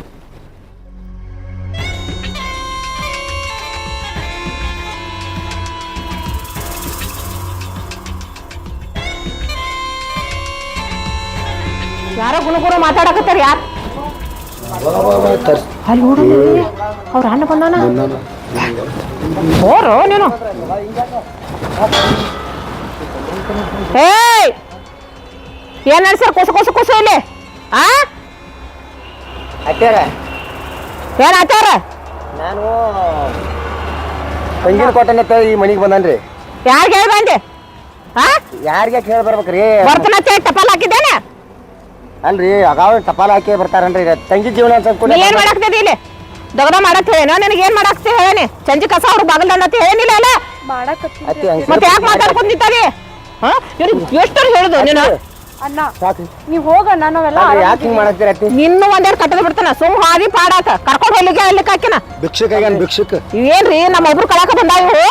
ಯಾರೋ ಗುಣಗುರು ಮಾತಾಡಕತ್ತಾರ ಯಾರು? ಅಲ್ಲಿ ನೋಡು ಅವ್ರ ಅಣ್ಣ ಬಂದಾನ. ಬೋರು ನೀನು. ಏಯ್! ಏನ್ ನಡ್ಸರ್ ಕೊಸ ಕೊಸು ಕುಸ ಇಲ್ಲಿ. ಆ? ಅತ್ತೇರ ಏನ್ ಆಚಾರ ನಾನು ತಂಗಿನ ಕೊಟ್ಟನತ್ತ ಈ ಮನಿಗೆ ಬಂದನ್ರಿ. ಯಾರಿಗೆ ಹೇಳಿ ಬಂದೆ? ಆ? ಯಾರಿಗೆ ಕೇಳಿ ಬರ್ಬೇಕ್ರಿ? ಬರ್ತನ ಟಪಾಲ್ ಹಾಕಿದ್ದೇನೆ. ಅಲ್ರಿ ಅಗಾವ ಟಪಾಲ್ ಹಾಕಿ ಬರ್ತಾರನ್ರಿ? ತಂಗಿ ಜೀವನ ಅಂತ ಏನ್ ಮಾಡಾಕ್ತದೆ ಇಲ್ಲಿ? ದಗದ ಮಾಡಕ್ ಹೇಳೇನೋ? ನಿನಗೆ ಏನ್ ಮಾಡಾಕ್ತಿ ಹೇಳೇನಿ? ಚಂಜಿ ಕಸ ಅವ್ರು ಬಾಗಲ್ ದಂಡತಿ ಹೇಳೇನಿಲ್ಲ ಅಲ್ಲ? ಅತ್ತಿ ಮತ್ತೆ ಯಾಕೆ ಮಾತಾಡ್ಕೊಂಡ್ ನಿಂತಾರಿ ಹಾ? ಎಷ್ಟು ಹೇಳುದು ನೀನು? ಅಣ್ಣ ಸಾಕು. ನೀವ್ ಹೋಗಣ್ಣ ನಾವೆಲ್ಲ ಯಾಕೆ ಹಿಂಗ್ ಮಾಡತ್ತೀರ ಅತ್ತಿ? ನಿನ್ನೂ ಒಂದೆರಡು ಕಟ್ಟದ ಬಿಡ್ತಾನ ಸುಮ್ ಹಾದಿ ಪಾಡಾಕ. ಕರ್ಕೊಂಡ್ ಹೋಗ್ಲಿಕ್ಕೆ ಅಲ್ಲಿ ಹಾಕಿನ. ಭಿಕ್ಷಕ್ ಆಗ್ಯಾನ ಭಿಕ್ಷಕ್? ಏನ್ರಿ ನಮ್ಮ ಒಬ್ರು ಕಳಕ ಬಂದಾವ ಇವು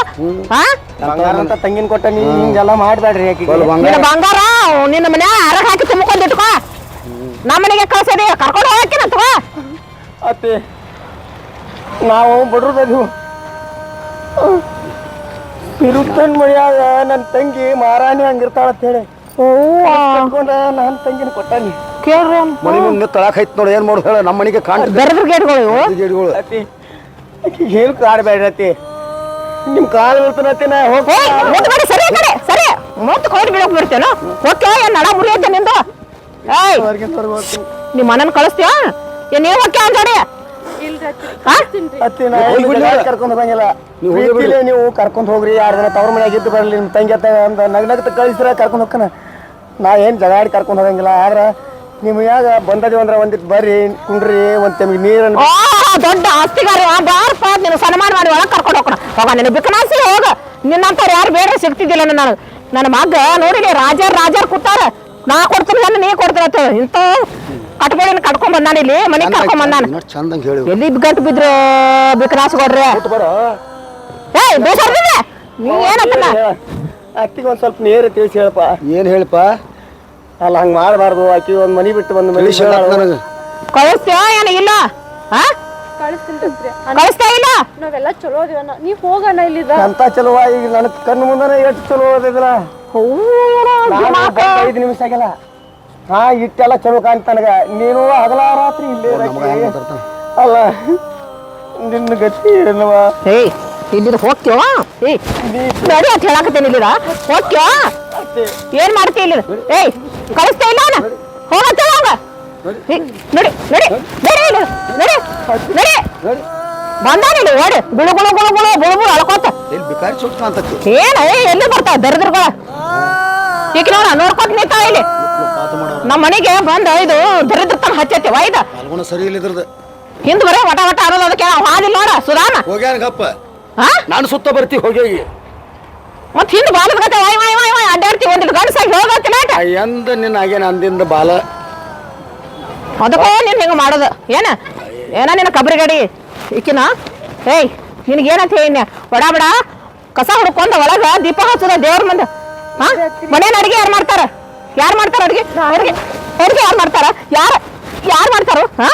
ಹಾ? ಬಂಗಾರ ಅಂತ ತಂಗಿನ ಕೊಟ್ಟ ನೀ ಹಿಂಗೆಲ್ಲ ಮಾಡ್ಬೇಡ್ರಿ ಆಕಿಗೆ. ನಿನ್ನ ಬಂಗಾರ? ನಿನ್ನ ಮನೆ ಅರಗ್ ಹಾಕಿ ತುಂಬಿಕೊಂಡ್ ಇಟ್ಕೋ. ನಮ್ಮ ಮನೆಗೆ ಕಳ್ಸದಿ ಕರ್ಕೊಂಡು ಹೋಗಕ್ಕಿನ ತಗೋ. ಅತ್ತಿ. ನಾವು ಬಡ್ರದೀವು ಬಿರುತನ್ ಮಳಿಯಾಗ ನನ್ನ ತಂಗಿ ಮಾರಾಣಿ ಹಂಗಿರ್ತಾಳ ಅಂತ ಹೇಳಿ. ನನ್ನ ತಂಗಿನ ಕೊಟ್ಟಾನಿ. ಕೇಳ್ರಿ ಮನಿ ಮುಂದೆ ತಳಕ್ ಐತ್ ನೋಡಿ ಏನ್ ಮಾಡೋದು ಹೇಳ ನಮ್ಮ ಮನಿಗೆ ಕಾಣ ಬೆರೆದ್ರ ಗೇಟ್ಗಳು ಇವು. ಆಕಿ ಏನು ಕಾಡ್ಬೇಡ್ರಿ ನಿಮ್ ಕಾಲ್ ನಾ ಹೋಗ್ ಸರಿ ಕಡೆ ಸರಿ. ಮುತ್ತು ಬಿಡ್ತೇನೋ ಓಕೆ ಏನ್ ನಡ ಮುರಿಯೈತೆ ನಿಂದು? ಏಯ್ ನಿಮ್ಮ ಮನನ್ ಕಳಿಸ್ತೀಯ? ಏನ್ ನೀವು ಓಕೆ ಅಂದಾಡಿ ಕರ್ಕೊಂಡು ಹೋಗಂಗಿಲ್ಲ? ನೀವು ಕರ್ಕೊಂಡ್ ಬಿಡ್ಲಿ. ಪ್ರೀತಿಲೇ ನೀವು ಕರ್ಕೊಂಡು ಹೋಗ್ರಿ ಯಾರ ದಿನ ತವ್ರ ಮನ್ಯಾಗ ಇದ್ದು ಬರ್ಲಿ ನಿಮ್ಮ ತಂಗಿ ಅಂತ ನಗ ನಗ್ ನಗ್ತ ಕಳಿಸ್ರ ಕರ್ಕೊಂಡ್ ಹೋಗ್ಕನ ನಾ ಏನು ಜಗಾಡಿ ಕರ್ಕೊಂಡ್ ಹೋಗಂಗಿಲ್ಲ ಆದ್ರೆ ನಿಮ್ಮ ಯಾಗ ಬಂದದಿ ಅಂದ್ರೆ ಒಂದಿಟ್ಟು ಬರ್ರಿ ಕುಂಡ್ರಿ ಒಂದ್ ತಮಗೆ ನೀರನ್ನು ದೊಡ್ಡ ಆಸ್ತಿಗಾರ ಬಾರಪ್ಪ ನೀನು ಸನ್ಮಾನ ಮಾಡಿ ಒಳಗೆ ಕರ್ಕೊಂಡು ಹೋಗೋಣ ಹೋಗ ನಿನ್ನ ಬಿಕನಾಸಿ ಹೋಗ. ನಿನ್ನಂತವ್ರು ಯಾರು ಬೇರೆ ಸಿಗ್ತಿದ್ದಿಲ್ಲ ನಾನು ನನ್ನ ಮಗ ನೋಡಿ ರಾಜರ್ ರಾಜರ್ ಕೂತಾರ. ನಾ ಕೊಡ್ತೀನಿ ನೀ ಕೊಡ್ತೀರ ಅಂತ ಇಂಥ ಕಟ್ಗಳಿನ ಕಟ್ಕೊಂಡ್ ಬಂದಾನ ಇಲ್ಲಿ ಮನೆ ಕರ್ಕೊಂಡ್ ಬಂದಾನ. ಚಂದಂಗ್ ಹೇಳಿ. ಎಲ್ಲಿ ಗಂಟು ಬಿದ್ರು ಬಿಕ್ರಾಸ್ ಕೊಡ್ರಿ ಏಯ್ ಬೇಸರ್ದಿಲ್ಲ ನೀ ಏನಪ್ಪಲ್ಲ ಅಕ್ಕಿಗೆ ಒಂದ್ ಸ್ವಲ್ಪ ನೀರು ತಿಳಿಸಿ ಹೇಳಪ್ಪ. ಏನ್ ಹೇಳಪ್ಪ? ಅಲ್ಲ ಹಂಗ ಮಾಡಬಾರ್ದು. ಅಕ್ಕಿ ಒಂದ್ ಮನಿ ಬಿಟ್ಟು ಬಂದು ಮನಿ ನನಗೆ. ಕಳಿಸ್ತೀಯ ಏನ ಇಲ್ಲ? ಹಾ ಕಳಿಸ್ತಾ ಇಲ್ಲ ನಾವೆಲ್ಲ ಚಲೋ ಅದೀವಣ್ಣ ನೀವ್ ಹೋಗಣ್ಣ ಇಲ್ಲಿದ ಅಂತ ಚಲೋ ಈಗ ನನ್ನ ಕಣ್ಣು ಮುಂದೆ ಎಷ್ಟು ಚಲೋ ಓದಿದ್ರ ಐದು ನಿಮಿಷ ಆಗಿಲ್ಲ. ಹಾ ಇಟ್ಟೆಲ್ಲ ಚಲೋ ಕಾಣ್ತ ನನಗ. ನೀನು ಹಗಲ ರಾತ್ರಿ ಇಲ್ಲೇ ಅಲ್ಲ ನಿನ್ನ ಗತಿ ಏನವ? ಏಯ್ ಇಲ್ಲಿದ ಹೋಗ್ತೀವ ಏಯ್ ನಡಿ ಅಂತ ಹೇಳಕತ್ತೇನೆ ಇಲ್ಲಿದ. ಹೋಗ್ತೀವ ಏನ್ ಮಾಡ್ತಿ ಇಲ್ಲಿ ಏಯ್ ಕಳಿಸ್ತಾ ಇಲ್ಲ ಅವನ? ಹೋಗತ್ತ ಹೋಗ ನೋಡಿ. ನಡಿ ನಡಿ ನಡಿ. ಇಲ್ಲಿ, ನಡಿ ನಡಿ. ಬಂದಾನ ಇಲ್ಲಿ ಓಡಿ. ಗುಳು ಗುಳು ಗುಳು ಗುಳು ಗುಳು ಗುಳು ಅಳ್ಕೋತ. ಎಲ್ಲಿ ಬೇಕಾರಿ ಸುತ್ತ ಅಂತತಿ ಏನ ಏ ಎಲ್ಲಿ ಬರ್ತಾವ ದರಿದ್ರಗಳ? ಈಗ ನೋಡ ನೋಡ್ಕೊತ ನಿಂತಾವ ಇಲ್ಲಿ. ನಮ್ಮ ಮನೆಗೆ ಬಂದ ಇದು ದರಿದ್ರ ತನ ಹಚ್ಚೈತಿ ವೈದ ಸರಿ ಇಲ್ಲ ಇದ್ರದ್ದು. ಹಿಂದ್ ಬರೇ ವಟ ವಟ ಅನ್ನೋದು ಅದಕ್ಕೆ ಹಾದಿಲ್ಲ ನೋಡ ಸುಧಾನ. ಹೋಗ್ಯಾನ ಗಪ್ಪ? ಹಾ ನಾನು ಸುತ್ತ ಬರ್ತಿ ಹೋಗಿ ಮತ್ ಹಿಂದ್ ಬಾಲದ ಕತೆ ವಾಯ್ ವಾಯ್ ವಾಯ್ ವಾಯ್ ಅಡ್ಡಾಡ್ತಿ ಒಂದಿಟ್ಟು ಗಂಡಸಾಗಿ ನಾಟ. ಎಂದ ನಿನ್ನ ಆಗೇನ ಅಂದಿಂದ ಬಾಲ. ಅದಕ್ಕೋ ನೀನ್ ಹಿಂಗ ಮಾಡೋದು. ಏನ? ಏನ ನಿನ್ನ ಕಬ್ರಿ ಗಡಿ ಈಕಿನ? ಏಯ್ ನಿನಗೆ ಏನಂತ ಹೇಳಿ ಬಡ ಬಡ ಕಸ ಹುಡ್ಕೊಂಡ ಒಳಗ ದೀಪ ಹಚ್ಚದ ದೇವ್ರ ಮುಂದೆ. ಹಾ ಮನೇನ ಅಡಿಗೆ ಯಾರು ಮಾಡ್ತಾರ? ಯಾರು ಮಾಡ್ತಾರ ಅಡಿಗೆ? ಅಡಿಗೆ? ಅಡಿಗೆ ಯಾರು ಮಾಡ್ತಾರ? ಯಾರು ಯಾರು ಮಾಡ್ತಾರ? ಹಾ?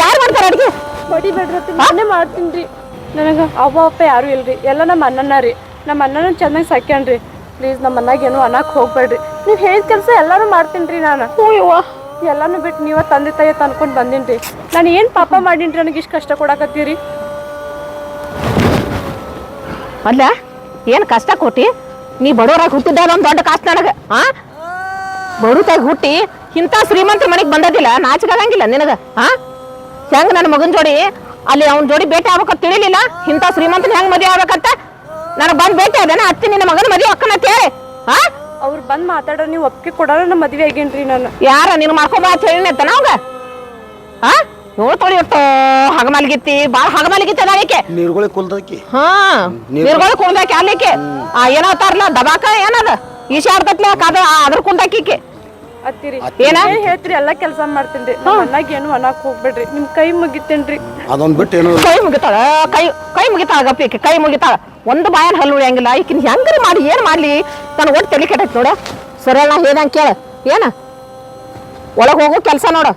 ಯಾರು ಮಾಡ್ತಾರ ಅಡಿಗೆ? ಹೊಡಿಬೇಡ್ರಿ ಅತ್ತಿ ನಾನೇ ಮಾಡ್ತೀನಿ ನನಗೆ ಅವ್ವ ಅಪ್ಪ ಯಾರು ಇಲ್ರಿ. ಎಲ್ಲ ನಮ್ಮ ಅಣ್ಣನ ರೀ. ನಮ್ಮ ಅಣ್ಣನ ಚೆನ್ನಾಗಿ ಸಾಕ್ಯಾನ್ರಿ ಪ್ಲೀಸ್ ನಮ್ಮ ಅಣ್ಣಗೆ ಏನು ಅನ್ನಕ್ ಹೋಗ್ಬೇಡ್ರಿ. ನೀವು ಹೇಳಿದ ಕೆಲಸ ಎಲ್ಲಾನು ಮಾಡ್ತೀನಿ ರೀ ನಾನು. ಎಲ್ಲಾನು ಬಿಟ್ಟು ನೀವ ತಂದೆ ತಾಯಿ ತಂದ್ಕೊಂಡು ಬಂದಿನ್ರಿ ನಾನು ಏನು ಪಾಪ ಮಾಡಿನ್ರಿ ನನಗೆ ಇಷ್ಟು ಕಷ್ಟ ಕೊಡಕತ್ತೀರಿ? ಅಲ್ಲ ಏನ್ ಕಷ್ಟ ಕೊಟ್ಟಿ? ನೀ ಬಡವರಾಗಿ ಹುಟ್ಟಿದ್ದ ಒಂದು ದೊಡ್ಡ ಕಾಸ್ ನನಗೆ ಆ? ಬಡತಾಗಿ ಹುಟ್ಟಿ ಇಂಥ ಶ್ರೀಮಂತ ಮನೆಗೆ ಬಂದದಿಲ್ಲ? ನಾಚಿಕಾಗಂಗಿಲ್ಲ ನಿನಗ ಹಾ ಹೆಂಗೆ ನನ್ನ ಮಗನ ಜೋಡಿ? ಅಲ್ಲಿ ಅವ್ನ ಜೋಡಿ ಭೇಟಿ ಆಗ್ಬೇಕಂತ ತಿಳಿಲಿಲ್ಲ? ಇಂಥ ಶ್ರೀಮಂತನ ಹೆಂಗ್ ಮದುವೆ ಆಗ್ಬೇಕಂತ? ನನಗೆ ಬಂದು ಭೇಟಿ ಆದನ ಅತ್ತಿ ನಿನ್ನ ಮಗನ ಮದುವೆ ಅಕ್ಕನ ಅಂತ ಹೇಳಿ ಆ? ಅವ್ರು ಬಂದು ಮಾತಾಡೋ ನೀವು ಒಪ್ಪಿಗೆ ಕೊಡೋಣ ನಮ್ಮ ಮದುವೆ ಆಗೇನ್ರಿ ನಾನು. ಯಾರ ನೀನು ಮಾಡ್ಕೊಂಬ ಅಂತ ಹೇಳಿನತ್ತ ನಾವ್ಗ? ಆ? ಹಾ ನೋಡ್ತೋಳಿ ಇಟ್ಟು ಹಗಮಲ್ಗಿತ್ತಿ ಬಾಳ ಹಗಮಲ್ಗಿತ್ತ ಆಕೆ ನೀರುಗಳಿಗೆ ಕುಲ್ದಕ್ಕೆ ಹಾ ನೀರ್- ಕುಲ್ದಕ್ಕೆ ಏನೋ ಆ ಏನಂತಾರಲ್ಲ ದಬಾಕ ಏನದ? ಈಶಾಡ್ದತ್ಲೆ ಅದ ಅದ್ರ ಕುಂದಾಕಿಕ್ಕೆ ಅತ್ತಿರಿ. ಏನ? ಏನ್ ಹೇಳ್ತೀರಿ? ಎಲ್ಲ ಕೆಲಸ ಮಾಡ್ತೀನಿ ಅಣ್ಣಗೆ ಏನು ಅನ್ನಕ್ ಹೋಗ್ಬೇಡ್ರಿ. ನಿಮ್ ಕೈ ಮುಗಿತೇನ್ರಿ. ಅದೊಂದ್ ಬಿಟ್ಟು ಏನು ಕೈ ಮುಗಿತಾಳ ಕೈ ಕೈ ಮುಗಿತಾಳ ಗಪ್ಪಿಕೆ ಕೈ ಮುಗಿತಾಳ. ಒಂದು ಬಾಯನ್ ಹಲ್ಲು ಉಳಿಯಂಗಿಲ್ಲ. ಈಕಿನ ಹೆಂಗ್ರಿ ಮಾಡಿ ಏನ್ ಮಾಡ್ಲಿ? ತನ್ನ ಒಟ್ಟು ತಲೆ ಕೆಟ್ಟೈತಿ ನೋಡ. ಸರಳ ಹೇಳ್ದಂಗೆ ಕೇಳ. ಏನ? ಒಳಗ್ ಹೋಗು ಕೆಲಸ ನೋಡ.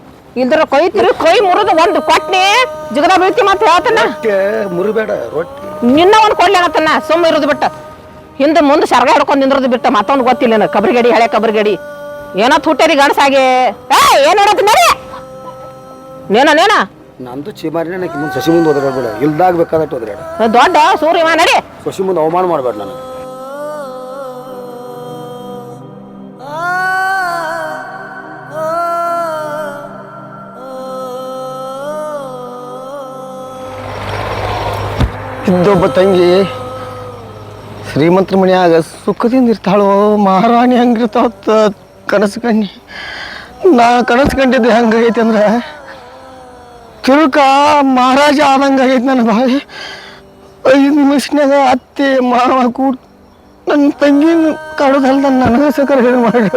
ಇಲ್ದ್ರ ಕೊಯ್ತಿರಿ ಕೈ ಮುರಿದು ಒಂದು ಕೊಟ್ನೆ ಜಿಗದ ಬೀಳ್ತಿ ಮತ್ತೆ ಹೇಳ್ತಾನ. ರೊಟ್ಟಿ ಮುರಿಬೇಡ ರೊಟ್ಟಿ. ನಿನ್ನ ಒಂದು ಕೊಡ್ಲಿ ಅನ್ನತ್ತನ್ನ ಸುಮ್ಮ ಇರೋದು ಬಿಟ್ಟ. ಹಿಂದೆ ಮುಂದೆ ಸರ್ಗ ಹಿಡ್ಕೊಂಡು ನಿಂದ್ರದು ಬಿಟ್ಟ ಮತ್ತೊಂದು ಗೊತ್ತಿಲ್ಲ ನನಗೆ. ಕಬ್ರಿಗಡಿ ಹಳೆ ಕಬ್ರಿಗಡಿ ಏನೋ ತುಟ್ಟರಿ ಗಣಸಾಗೆ ಏ ಏನ್ ನೋಡತ್ತ ನಡಿ ನೇನ ನೇನ? ನಂದು ಚೀಮಾರಿ ನನಗೆ ಮುಂದೆ ಸಸಿ ಮುಂದೆ ಓದಾಡ್ಬೇಡ ಇಲ್ದಾಗ ಬೇಕಾದಟ್ಟು ಓದ್ರಾಡ ದೊಡ್ಡ ಸೂರ್ಯವ ನಡಿ. ಸಸಿ ಮುಂದೆ ಅವಮಾನ ಮಾಡಬೇಡ ನನಗೆ. ಇದ್ದೊಬ್ಬ ತಂಗಿ ಶ್ರೀಮಂತರ ಮನ್ಯಾಗ ಸುಖದಿಂದ ಇರ್ತಾಳೋ? ಮಹಾರಾಣಿ ಹಂಗಿರ್ತಾವತ್ತ ಕನಸು ಕಣ್ಣಿ ನಾ ಕನಸು ಕಂಡಿದ್ದು ಹೆಂಗೈತೆ ಅಂದ್ರೆ ತಿರುಕ ಮಹಾರಾಜ ಆದಂಗೆ ಆಗೈತೆ ನನ್ನ ಬಾಳೆ ಐದು ನಿಮಿಷನ್ಯಾಗ ಅತ್ತೆ ಮಾವ ಕೂಡ್ ನನ್ನ ತಂಗಿನ ಕಾಡೋದಲ್ದ ನನಗೆ ಸಕರ ಹೇಳಿ ಮಾಡಿ.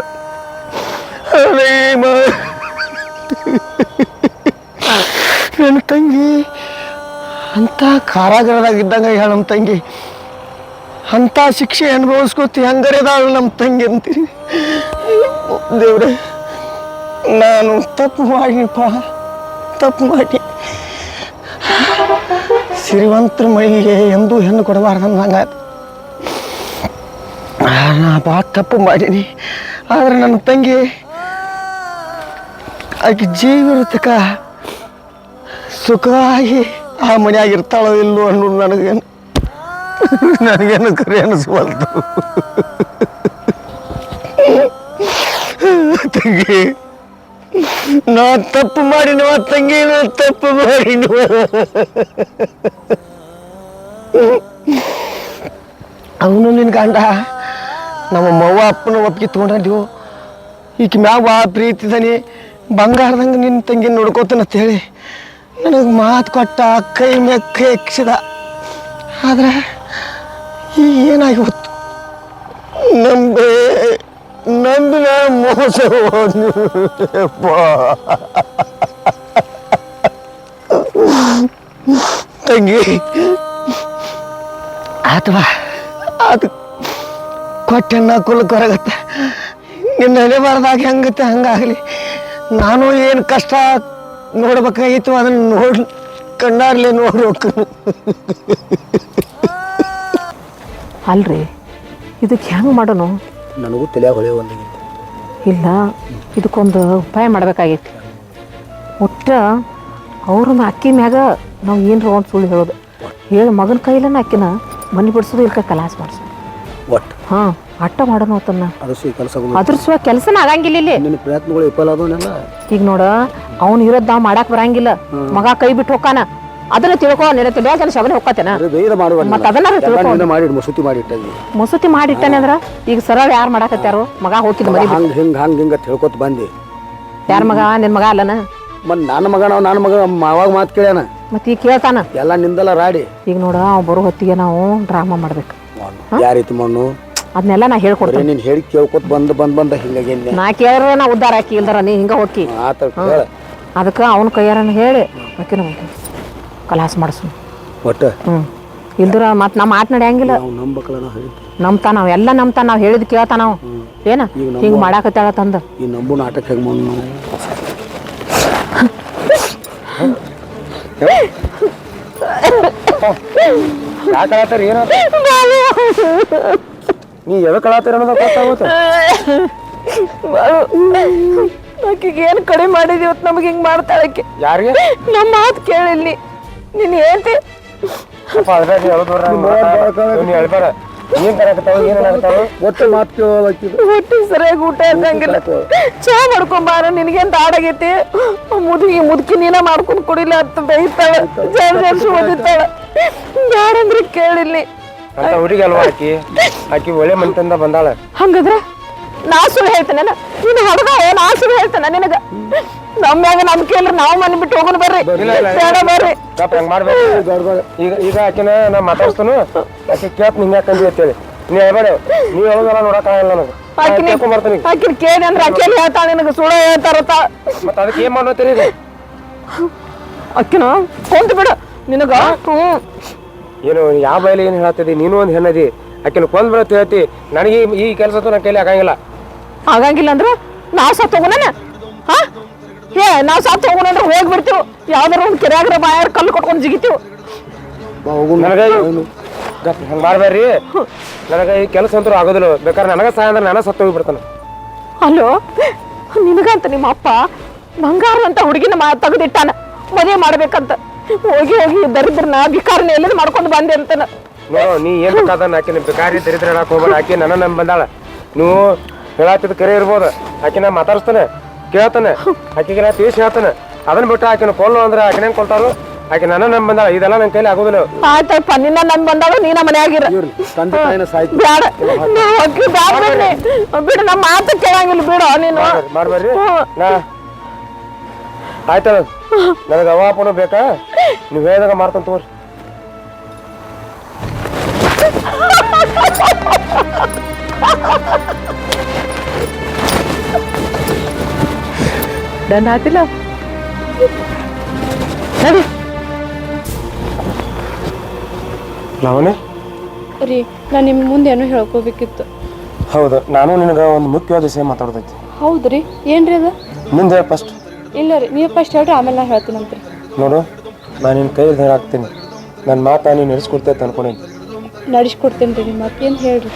ನನ್ನ ತಂಗಿ ಅಂತ ಕಾರಾಗರದಾಗ ಇದ್ದಂಗ ಹೇಳ ನಮ್ಮ ತಂಗಿ. ಅಂತ ಶಿಕ್ಷೆ ಅನುಭವಿಸ್ಕೊತಿ ಹಂಗರೆದಾಳು ನಮ್ಮ ತಂಗಿ ಅಂತೀರಿ ದೇವ್ರೆ, ನಾನು ತಪ್ಪು ಮಾಡಿನಪ್ಪ, ತಪ್ಪು ಮಾಡಿ. ಸಿರಿವಂತರ ಮೈಗೆ ಎಂದೂ ಹೆಣ್ಣು ಕೊಡಬಾರ್ದು ನಂಗಾಯ್ತು ನಾ ಭಾಳ ತಪ್ಪು ಮಾಡೀನಿ. ಆದ್ರೆ ನನ್ನ ತಂಗಿ ಆಕೆ ಜೀವಿರತಕ್ಕ ಸುಖವಾಗಿ ಆ ಮನ್ಯಾಗ ಇರ್ತಾಳೋ ಇಲ್ಲೋ ಅನ್ನೋದು ನನಗೇನು ನನಗೇನು ಕರೆ ಅನಿಸ್ಬಾರ್ದು ತಂಗಿ, ನಾ ತಪ್ಪು ಮಾಡಿನವ ತಂಗಿ, ನಾ ತಪ್ಪು ಮಾಡಿನವ. ಅವನು ನಿನ್ ಗಂಡ, ನಮ್ಮ ಮವ್ವ ಅಪ್ಪನ ಒಪ್ಪಿಗೆ ತೊಗೊಂಡಿವು ಈಕ ಮ್ಯಾಗ ಭಾಳ ಪ್ರೀತಿ ಇದ್ದಾನೆ ಬಂಗಾರದಂಗೆ ನಿನ್ನ ತಂಗಿ ನೋಡ್ಕೋತಾನಂತ ಹೇಳಿ, ನನಗೆ ಮಾತು ಕೊಟ್ಟ, ಕೈ ಮ್ಯಾಗ ಕೈ ಆದ್ರೆ ಏನಾಗಿ ಹೋತು ನಂಬೆ ನಂಬಿ ನಾ ಮೋಸ ಹೋದ್ನಪ್ಪ. ತಂಗಿ. ಆತವಾ? ಅದು ಕೊಟ್ಟೆನ್ನ ಕುಲಕ್ಕೆ ಹೊರಗತ್ತೆ ನಿನ್ನ ಹಣೆಬಾರ್ದಾಗ ಹೆಂಗತ್ತೆ ಹಂಗಾಗಲಿ. ನಾನು ಏನು ಕಷ್ಟ ನೋಡ್ಬೇಕಾಗಿತ್ತು ಅದನ್ನು ನೋಡ್ ಕಣ್ಣಾರ್ಲೆ ನೋಡ್ಬೇಕು. ಅಲ್ರಿ ಇದಕ್ಕೆ ಹೆಂಗೆ ಮಾಡೋನು? ನನಗೂ ತಲೆ ಹೊಳೆ ಇಲ್ಲ ಇದಕ್ಕೊಂದು ಉಪಾಯ ಮಾಡ್ಬೇಕಾಗೈತಿ. ಒಟ್ಟ ಅವ್ರನ್ನ ಅಕ್ಕಿ ಮ್ಯಾಗ ನಾವು ಏನ್ರ ಒಂದು ಸುಳ್ಳು ಹೇಳೋದು. ಹೇಳಿ ಮಗನ ಕೈಲನ ಅಕ್ಕಿನ ಮನೆ ಬಿಡಿಸೋದು ಇಲ್ಕ ಕಲಾಸ ಮಾಡಿಸೋದು. ಒಟ್ಟು? ಹಾಂ ಅಟ್ಟ ಮಾಡೋಣ ಅವತ್ತನ್ನ ಅದು ಈ ಕೆಲಸ ಅದ್ರ ಕೆಲಸನ ಆಗಂಗಿಲ್ಲ ಇಲ್ಲಿ. ನಿನ್ನ ಪ್ರಯತ್ನಗಳು ವಿಫಲ ಆದವನ್ನೆಲ್ಲ ಈಗ ನೋಡ ಅವ್ನು ಇರೋದ್ ನಾವು ಮಾಡಾಕ್ ಬರಂಗಿಲ್ಲ. ಮಗ ಕೈ ಬಿಟ್ಟು ಹೋಗಾನ ಅದನ್ನ ತಿಳ್ಕೊ ನಿನ್ನ ತಿಳಿಯಾಗ ಶಗನ ಹೋಗ್ತೇನೆ ಮಾಡುವ ಮತ್ತ್ ಅದನ್ನ ತಿಳ್ಕೊ. ಮಾಡಿ ಮಸೂತಿ ಮಾಡಿ ಮುಸುತಿ ಮಾಡಿಟ್ಟಾನೆ ಅಂದ್ರ ಈಗ ಸರಳ ಯಾರು ಮಾಡಾಕತ್ಯಾರು? ಮಗ ಹೋಗಿದ್ ಹಂಗ ಹಿಂಗ ಹಿಂಗೆ ಹಂಗೆ ಹಿಂಗೆ ಹೇಳ್ಕೊತ ಬಂದು. ಯಾರ ಮಗ? ನಿನ್ ಮಗ ಅಲ್ಲನ? ಮತ್ ನನ್ನ ಮಗ ನಾವು ನನ್ನ ಮಗ ಮಾವಾಗ ಮಾತು ಕೇಳ್ಯಾನ. ಮತ್ ಈಗ ಕೇಳ್ತಾನ? ಎಲ್ಲ ನಿಂದಲ್ಲ ರಾಡಿ. ಈಗ ನೋಡ ಅವ್ ಬರೋ ಹೊತ್ತಿಗೆ ನಾವು ಡ್ರಾಮಾ ಮಾಡ್ಬೇಕು. ಯಾವ ರೀತಿ ಮಣ್ಣು? ಅದನ್ನೆಲ್ಲ ನಾ ಹೇಳ್ಕೊಡ್ತೀನಿ. ನೀನ್ ಹೇಳಿ ಕೇಳ್ಕೊತ ಬಂದು ಬಂದ್ ಬಂದ ಹಿಂಗಾಗಿ ನಾ ಕೇಳ್ರ ನಾ ಉದ್ದಾರ ಹಾಕಿ ಇಲ್ದಾರ ನೀ ಹಿಂಗ ಹೋಗಿ ಆತ ಅವನ್ ಅದಕ್ಕೆ ಅವನ ಕೈಯಾರನ್ನ ಹೇಳಿ. ಆಕಿನ ಕಲಾಸ ಮಾಡಿಸು ಒಟ್ಟು? ಹ್ಞೂ ಇಲ್ದ್ರ ಮತ್ತೆ ನಾ ಮಾತನಾಡಿಯಂಗಿಲ್ಲ ನಾವು ನಂಬಕಲ್ಲ ನಾವು ಹೇಳಿ. ನಂಬ್ತಾ ನಾವು ಎಲ್ಲ ನಂಬ್ತಾ ನಾವು ಹೇಳಿದ್ ಕೇಳ್ತಾ ನಾವು. ಏನ? ಹಿಂಗೆ ಮಾಡಾಕತ್ತಾಳ ತಂದ. ಈ ನಂಬು ನಾಟಕ ಹೆಂಗೆ ನಾವು? ಯಾಕೆ ಕಳಾತಾರ ಏನ ನೀ ಯಾವ ಕಳಾತಾರ ಅನ್ನೋದು ಗೊತ್ತಾಗುತ್ತೆ ಆಕಿಗೆ ಏನು ಕಡಿಮೆ ಮಾಡಿದ ಇವತ್ತು ನಮಗೆ ಹಿಂಗೆ ಮಾಡ್ತಾಳಕ್ಕೆ ಯಾರಿಗೆ? ನಮ್ಮ ಮಾತು ಕೇಳಿಲ್ಲಿ ನೀನು ಹೇಳ್ತಿ? ಒಟ್ಟು ಮಾತು ಹೊಟ್ಟೆ ಸರಿಯಾಗಿ ಊಟ ಇದ್ದಂಗಿಲ್ಲ. ಚಾ ಮಾಡ್ಕೊಂಬಾರ ನಿನಗೇನ್ ದಾಡಾಗೈತಿ ಮುದುಗಿ ಮುದುಕಿ ನೀನ ಮಾಡ್ಕೊಂಡ್ ಕುಡಿಲ್ಲ ಅಂತ ಬೈತಾಳ. ಜರ ಜರ್ಸಿ ಓದಿತಾಳ ಬ್ಯಾಡಂದ್ರೆ ಕೇಳಿಲ್ಲಿ. ಅಂತ ಹುಡುಗಿ ಅಲ್ವಾ ಆಕಿ? ಆಕಿ ಒಳ್ಳೆ ಮನೆತಂದ ಬಂದಾಳ. ಹಂಗದ್ರ? ನಾ ಸುಳ್ಳು ಹೇಳ್ತೇನೆ ನೀನು ಹೊಡೆದ ನಾ ಸುಳ್ಳು ಹೇಳ್ತೇನೆ ನಿನಗ. ನಮ್ಮ್ಯಾಗ ನಂಬಿಕೆ ಇಲ್ಲ ನಾವು ಮನೆ ಬಿಟ್ಟು ಹೋಗೋಣ ಬರ್ರಿ. ಇಲ್ಲ, ಇಲ್ಲ. ಬೇಡ ಬರ್ರಿ. ಹೆಂಗ್ ಮಾಡ್ಬೇಕು? ಈಗ ಈಗ ಆಕಿನ ನಾ ಮಾತಾಡ್ಸ್ತಾನು. ಆಕೆ ಕೇಪ್ ನಿಂಗೆ ಯಾಕಂದಿ ಅಂತೇಳಿ. ನೀ ಹೇಳ್ಬೇಡ. ನೀ ಹೇಳೋದಲ್ಲ ನೋಡಕ್ ಆಗಲ್ಲ ನನಗೆ. ಆಕಿನ ಕೇಳ್ಕೊಂಬರ್ತೀನಿ ಆಕಿನ ಕೇಳಿ ಅಂದ್ರೆ ಆಕೆಯಲ್ಲಿ ಹೇಳ್ತಾಳ ನಿನಗೆ ಸುಳ್ಳು ಹೇಳ್ತಾರತ್ತ ಮತ್ತೆ ಅದಕ್ಕೆ ಏನ್ ಮಾಡ್ಲತ್ತೀರಿ ಈಗ? ಅಕ್ಕಿನ ಕುಂತ ಬಿಡು. ನಿನಗ ಹ್ಮ್. ಏನು ಯಾವ ಬಯಲು ಏನು ಹೇಳತ್ತಿದಿ ನೀನು ಒಂದು ಹೆಣ್ಣದಿ. ಆಕಿನ ಕೊಂದ್ ಬಿಡತ್ ಹೇಳ್ತಿ. ನನಗೆ ಈ- ಕೆಲಸ ನನ್ನ ಕೈಲಿ ಆಗಂಗಿಲ್ಲ. ಆಗಂಗಿಲ್ಲ ಅಂದ್ರೆ ನಾ ಸತ್ತು ಹೋಗೋಣ ಹಾ? ಏ ನಾವು ಸತ್ತು ಹೋಗೋಣ ಹೋಗ್ಬಿಡ್ತೀವಿ ಹೋಗಿ ಬಿಡ್ತೀವಿ. ಯಾವ್ದಾರ ಒಂದು ಕೆರೆಯಾಗ್ರ ಬಾಯಾರ ಕಲ್ಲು ಕೊಟ್ಕೊಂಡು ಜಿಗಿತೀವಿ. ನನಗೆ ಹಂಗೆ. ಮಾಡ್ಬೇಡ್ರಿ. ನನಗೆ ಈ ಕೆಲಸ ಅಂತೂ ಆಗೋದಿಲ್ಲ. ಬೇಕಾದ್ರೆ ನನಗೆ ಸಹಾಯ ಅಂದ್ರೆ ನಾನು ಸತ್ತು ಹೋಗ್ಬಿಡ್ತಾನೆ ಅಲ್ಲೋ ನಿನಗಂತ ನಿಮ್ಮ ಅಪ್ಪ ಬಂಗಾರ ಅಂತ ಹುಡುಗಿನ ಮಾ ತೆಗೆದಿಟ್ಟಾನ? ಮದುವೆ ಮಾಡ್ಬೇಕಂತ. ಹೋಗಿ ಹೋಗಿ ದರಿದ್ರನ ಭಿಕಾರನ ಎಲ್ಲಿದ್ ಮಾಡ್ಕೊಂಡು ಬಂದೆ ಅಂತನ. ನೋ ನೀ ಏನ್ ಬೇಕಾದ ಆಕಿನ ಬೇಕಾರಿ ದರಿದ್ರ ಹೇಳಕ್ ಹೋಗ್ಬೇಡ. ಆಕಿ ನನ್ನ ನಂಬ್ ಬಂದಾಳ ನೀವು ಹೇಳತ್ತಿದ್ ಕರೆ ಇರ್ಬೋದು. ಆಕಿ ನಾ ಮಾತಾಡ್ಸ್ತಾನೆ. ಕೇಳ್ತಾನೆ. ಆಕೆಗೆ ನಾ ತಿಳಿಸಿ ಹೇಳ್ತಾನೆ. ಅದನ್ನ ಬಿಟ್ಟು ಆಕಿನ ಕೊಲ್ಲು ಅಂದ್ರೆ ಆಕೆ ಹೆಂಗ್ ಕೊಲ್ತಾರು? ಆಕೆ ನನ್ನ ನಮ್ ಬಂದಾಳ ಇದೆಲ್ಲ ನನ್ನ ಕೈಲಿ ಆಗೋದಿಲ್ಲ. ಆಯ್ತಪ್ಪ ನಿನ್ನ ನನ್ ಬಂದಾಗ ನೀನ ಮನ್ಯಾಗಿರ. ತಂದೆ ತಾಯಿನ ಸಾಯ್ತು. ಬ್ಯಾಡ ನೀ ಹೋಗಿ ಬ್ಯಾಡ ಬಿಡ್ರಿ. ಬಿಡು ನಮ್ಮ ಮಾತು ಕೇಳಂಗಿಲ್ಲ ಬಿಡು ನೀನು. ಮಾಡ್ಬೇಡ್ರಿ. ನಾ ಆಯ್ತದ ನನಗೆ ಅವ ಅಪ್ಪನು ಬೇಕಾ? ನೀವು ಹೇಳಿದಾಗ ಮಾಡ್ತಾನೆ ತಗೋರಿ. [LAUGHS] ನನ್ನ ಆತಿಲ್ಲ ನಡಿ ಲಾವಣಿ ರೀ ನಾನು ನಿಮ್ಮ ಮುಂದೆ ಏನೋ ಹೇಳ್ಕೋಬೇಕಿತ್ತು ಹೌದು ನಾನು ನಿನಗೆ ಒಂದು ಮುಖ್ಯವಾದ ವಿಷಯ ಮಾತಾಡ್ತೈತಿ. ಹೌದ್ರಿ ಏನ್ರಿ ಅದು? ಮುಂದೆ ಫಸ್ಟ್ ಇಲ್ಲ ರೀ ನೀವು ಫಸ್ಟ್ ಹೇಳ್ರಿ ಆಮೇಲೆ ನಾನು ಹೇಳ್ತೀನಂತ್ರಿ ನೋಡು ನಾನು ನಿನ್ನ ಕೈ ಹಾಕ್ತೀನಿ. ನನ್ನ ಮಾತಾ ನೀನು ನಡೆಸ್ಕೊಡ್ತೈತೆ ಅನ್ಕೊಂಡಿದ್ದೆ ನಡೆಸ್ಕೊಡ್ತೀನಿ ರೀ ನಿಮ್ಮ ಏನು ಹೇಳ್ರಿ?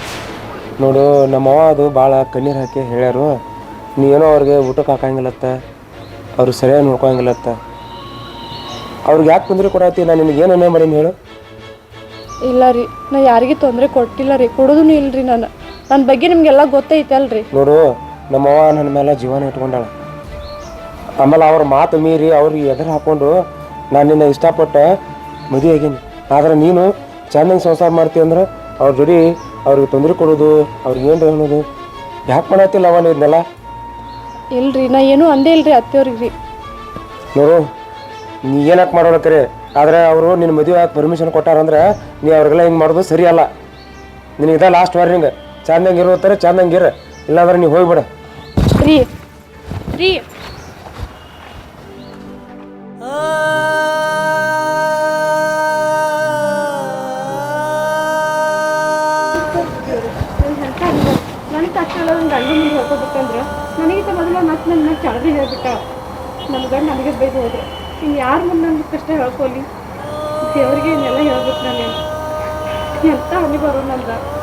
ನೋಡು ನಮ್ಮ ಅವ್ವ ಅದು ಭಾಳ ಕಣ್ಣೀರು ಹಾಕಿ ಹೇಳ್ಯಾರು. ನೀ ಏನೋ ಅವ್ರಿಗೆ ಊಟಕ್ಕೆ ಹಾಕಂಗಿಲ್ಲತ್ತ. ಅವ್ರು ಸರಿಯಾಗಿ ನೋಡ್ಕೊಳಂಗಿಲ್ಲತ್ತ ಅವ್ರಿಗೆ ಯಾಕೆ ತೊಂದರೆ ಕೊಡತ್ತಿ ನಾನು ನಿನಗೆ ಏನೇ ಮಾಡೀನಿ ಹೇಳು. ಇಲ್ಲ ರೀ ನಾ ಯಾರಿಗೆ ತೊಂದರೆ ಕೊಟ್ಟಿಲ್ಲ ರೀ ಕೊಡೋದೂ ಇಲ್ರಿ ನಾನು. ನನ್ನ ಬಗ್ಗೆ ನಿಮಗೆಲ್ಲ ಗೊತ್ತೈತಲ್ರಿ ನೋಡು ನಮ್ಮವ್ವ ನನ್ನ ಮೇಲೆ ಜೀವನ ಇಟ್ಕೊಂಡಾಳ. ಆಮೇಲೆ ಅವ್ರ ಮಾತು ಮೀರಿ ಅವ್ರಿಗೆ ಎದುರು ಹಾಕ್ಕೊಂಡು ನಾನು ನಿನ್ನ ಇಷ್ಟಪಟ್ಟ ಮದುವೆ ಆಗೀನಿ. ಆದ್ರೆ ನೀನು ಚೆನ್ನಾಗಿ ಸಂಸಾರ ಮಾಡ್ತೀವಿ ಅಂದ್ರೆ ಅವ್ರ ಜೋಡಿ ಅವ್ರಿಗೆ ತೊಂದರೆ ಕೊಡೋದು ಅವ್ರಿಗೆ ಏನು ಹೇಳೋದು ಯಾಕೆ ಮಾಡತ್ತಿಲ್ಲ ಅವನು ಇದನ್ನೆಲ್ಲ? ಇಲ್ರಿ ನಾ ಏನು ಅಂದೇ ಇಲ್ರಿ ಅತ್ತೆಯವ್ರಿಗೆ ರೀ. ನೋಡು ನೀ ಏನಕ್ಕೆ ಮಾಡೋಣ ಕರೆ? ಆದರೆ ಅವರು ನಿನ್ನ ಮದುವೆ ಆಗಿ ಪರ್ಮಿಷನ್ ಕೊಟ್ಟಾರಂದ್ರೆ ನೀ ಅವ್ರಿಗೆಲ್ಲ ಹಿಂಗೆ ಮಾಡೋದು ಸರಿ ಅಲ್ಲ. ನಿನಗೆ ಇದ ಲಾಸ್ಟ್ ವಾರ್ನಿಂಗ್ ಚಂದಂಗೆ ಇರುತ್ತಾರೆ ಚಂದಂಗೆ ಇರ. ಇಲ್ಲಾಂದ್ರೆ ನೀವು ಹೋಗ್ಬಿಡ. ರೀ ರೀ. ಎಲ್ಲ ನನ್ನ ಗಂಡ ಮುಂದೆ ಹೇಳ್ಕೊಬೇಕಂದ್ರೆ ನನಗಿಂತ ಮೊದಲು ಮತ್ತೆ ನನ್ನ ಚಳದಿ ಹೇಳ್ಬಿಟ್ಟ. ನನ್ನ ಗಂಡ ನನಗೆ ಬೈದು ಹೋದ್ರೆ. ಇನ್ನು ಯಾರು ಮುಂದೆ ನನ್ನ ಕಷ್ಟ ಹೇಳ್ಕೊಲಿ? ದೇವ್ರಿಗೆ ಇನ್ನೆಲ್ಲ ಹೇಳ್ಬಿಟ್ಟು ನಾನು ಎಂಥ ಅನುಭವ ನನ್ಗೆ ನಂದ.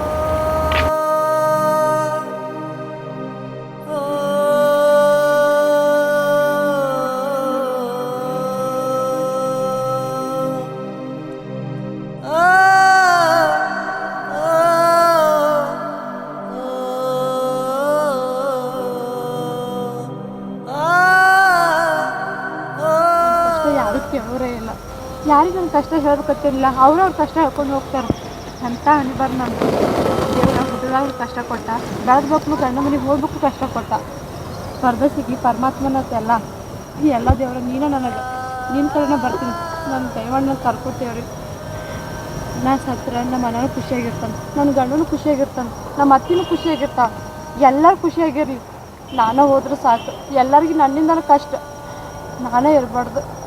ಹೇಳೋದು ಕಷ್ಟ ಅವರು ಅವ್ರವ್ರ ಕಷ್ಟ ಹೇಳ್ಕೊಂಡು ಹೋಗ್ತಾರೆ. ಅಂತ ಅನ್ಬಾರ್ದು ನಾನು ದೇವ್ರ ಹುಟ್ಟಿದಾಗ ಕಷ್ಟ ಕೊಟ್ಟ. ಬೆಳೆದ್ಬೇಕು ಗಂಡ ಮನೆಗೆ ಹೋಗ್ಬೇಕು ಕಷ್ಟ ಕೊಟ್ಟ. ಸ್ಪರ್ಧೆ ಸಿಗ್ಲಿ ಪರಮಾತ್ಮನತ್ತೆಲ್ಲ. ಈ ಎಲ್ಲ ದೇವ್ರ, ನೀನೇ ನನಗೆ. ನಿನ್ನ ಕಡೆನೇ ಬರ್ತೀನಿ. ನನ್ನ ದೈವಣ್ಣ ಕರ್ಕೊತೇವ್ರಿ. ನಾ ಸತ್ರ ನಮ್ಮ ಮನೆಯೂ ಖುಷಿಯಾಗಿರ್ತಾನೆ. ನನ್ನ ಗಂಡನೂ ಖುಷಿಯಾಗಿರ್ತಾನೆ. ನಮ್ಮ ಅತ್ತಿನೂ ಖುಷಿಯಾಗಿರ್ತಾ ಎಲ್ಲರೂ ಖುಷಿಯಾಗಿರಲಿ. ನಾನೇ ಹೋದ್ರೆ ಸಾಕು. ಎಲ್ಲರಿಗೂ ನನ್ನಿಂದಲೂ ಕಷ್ಟ. ನಾನೇ ಇರಬಾರ್ದು.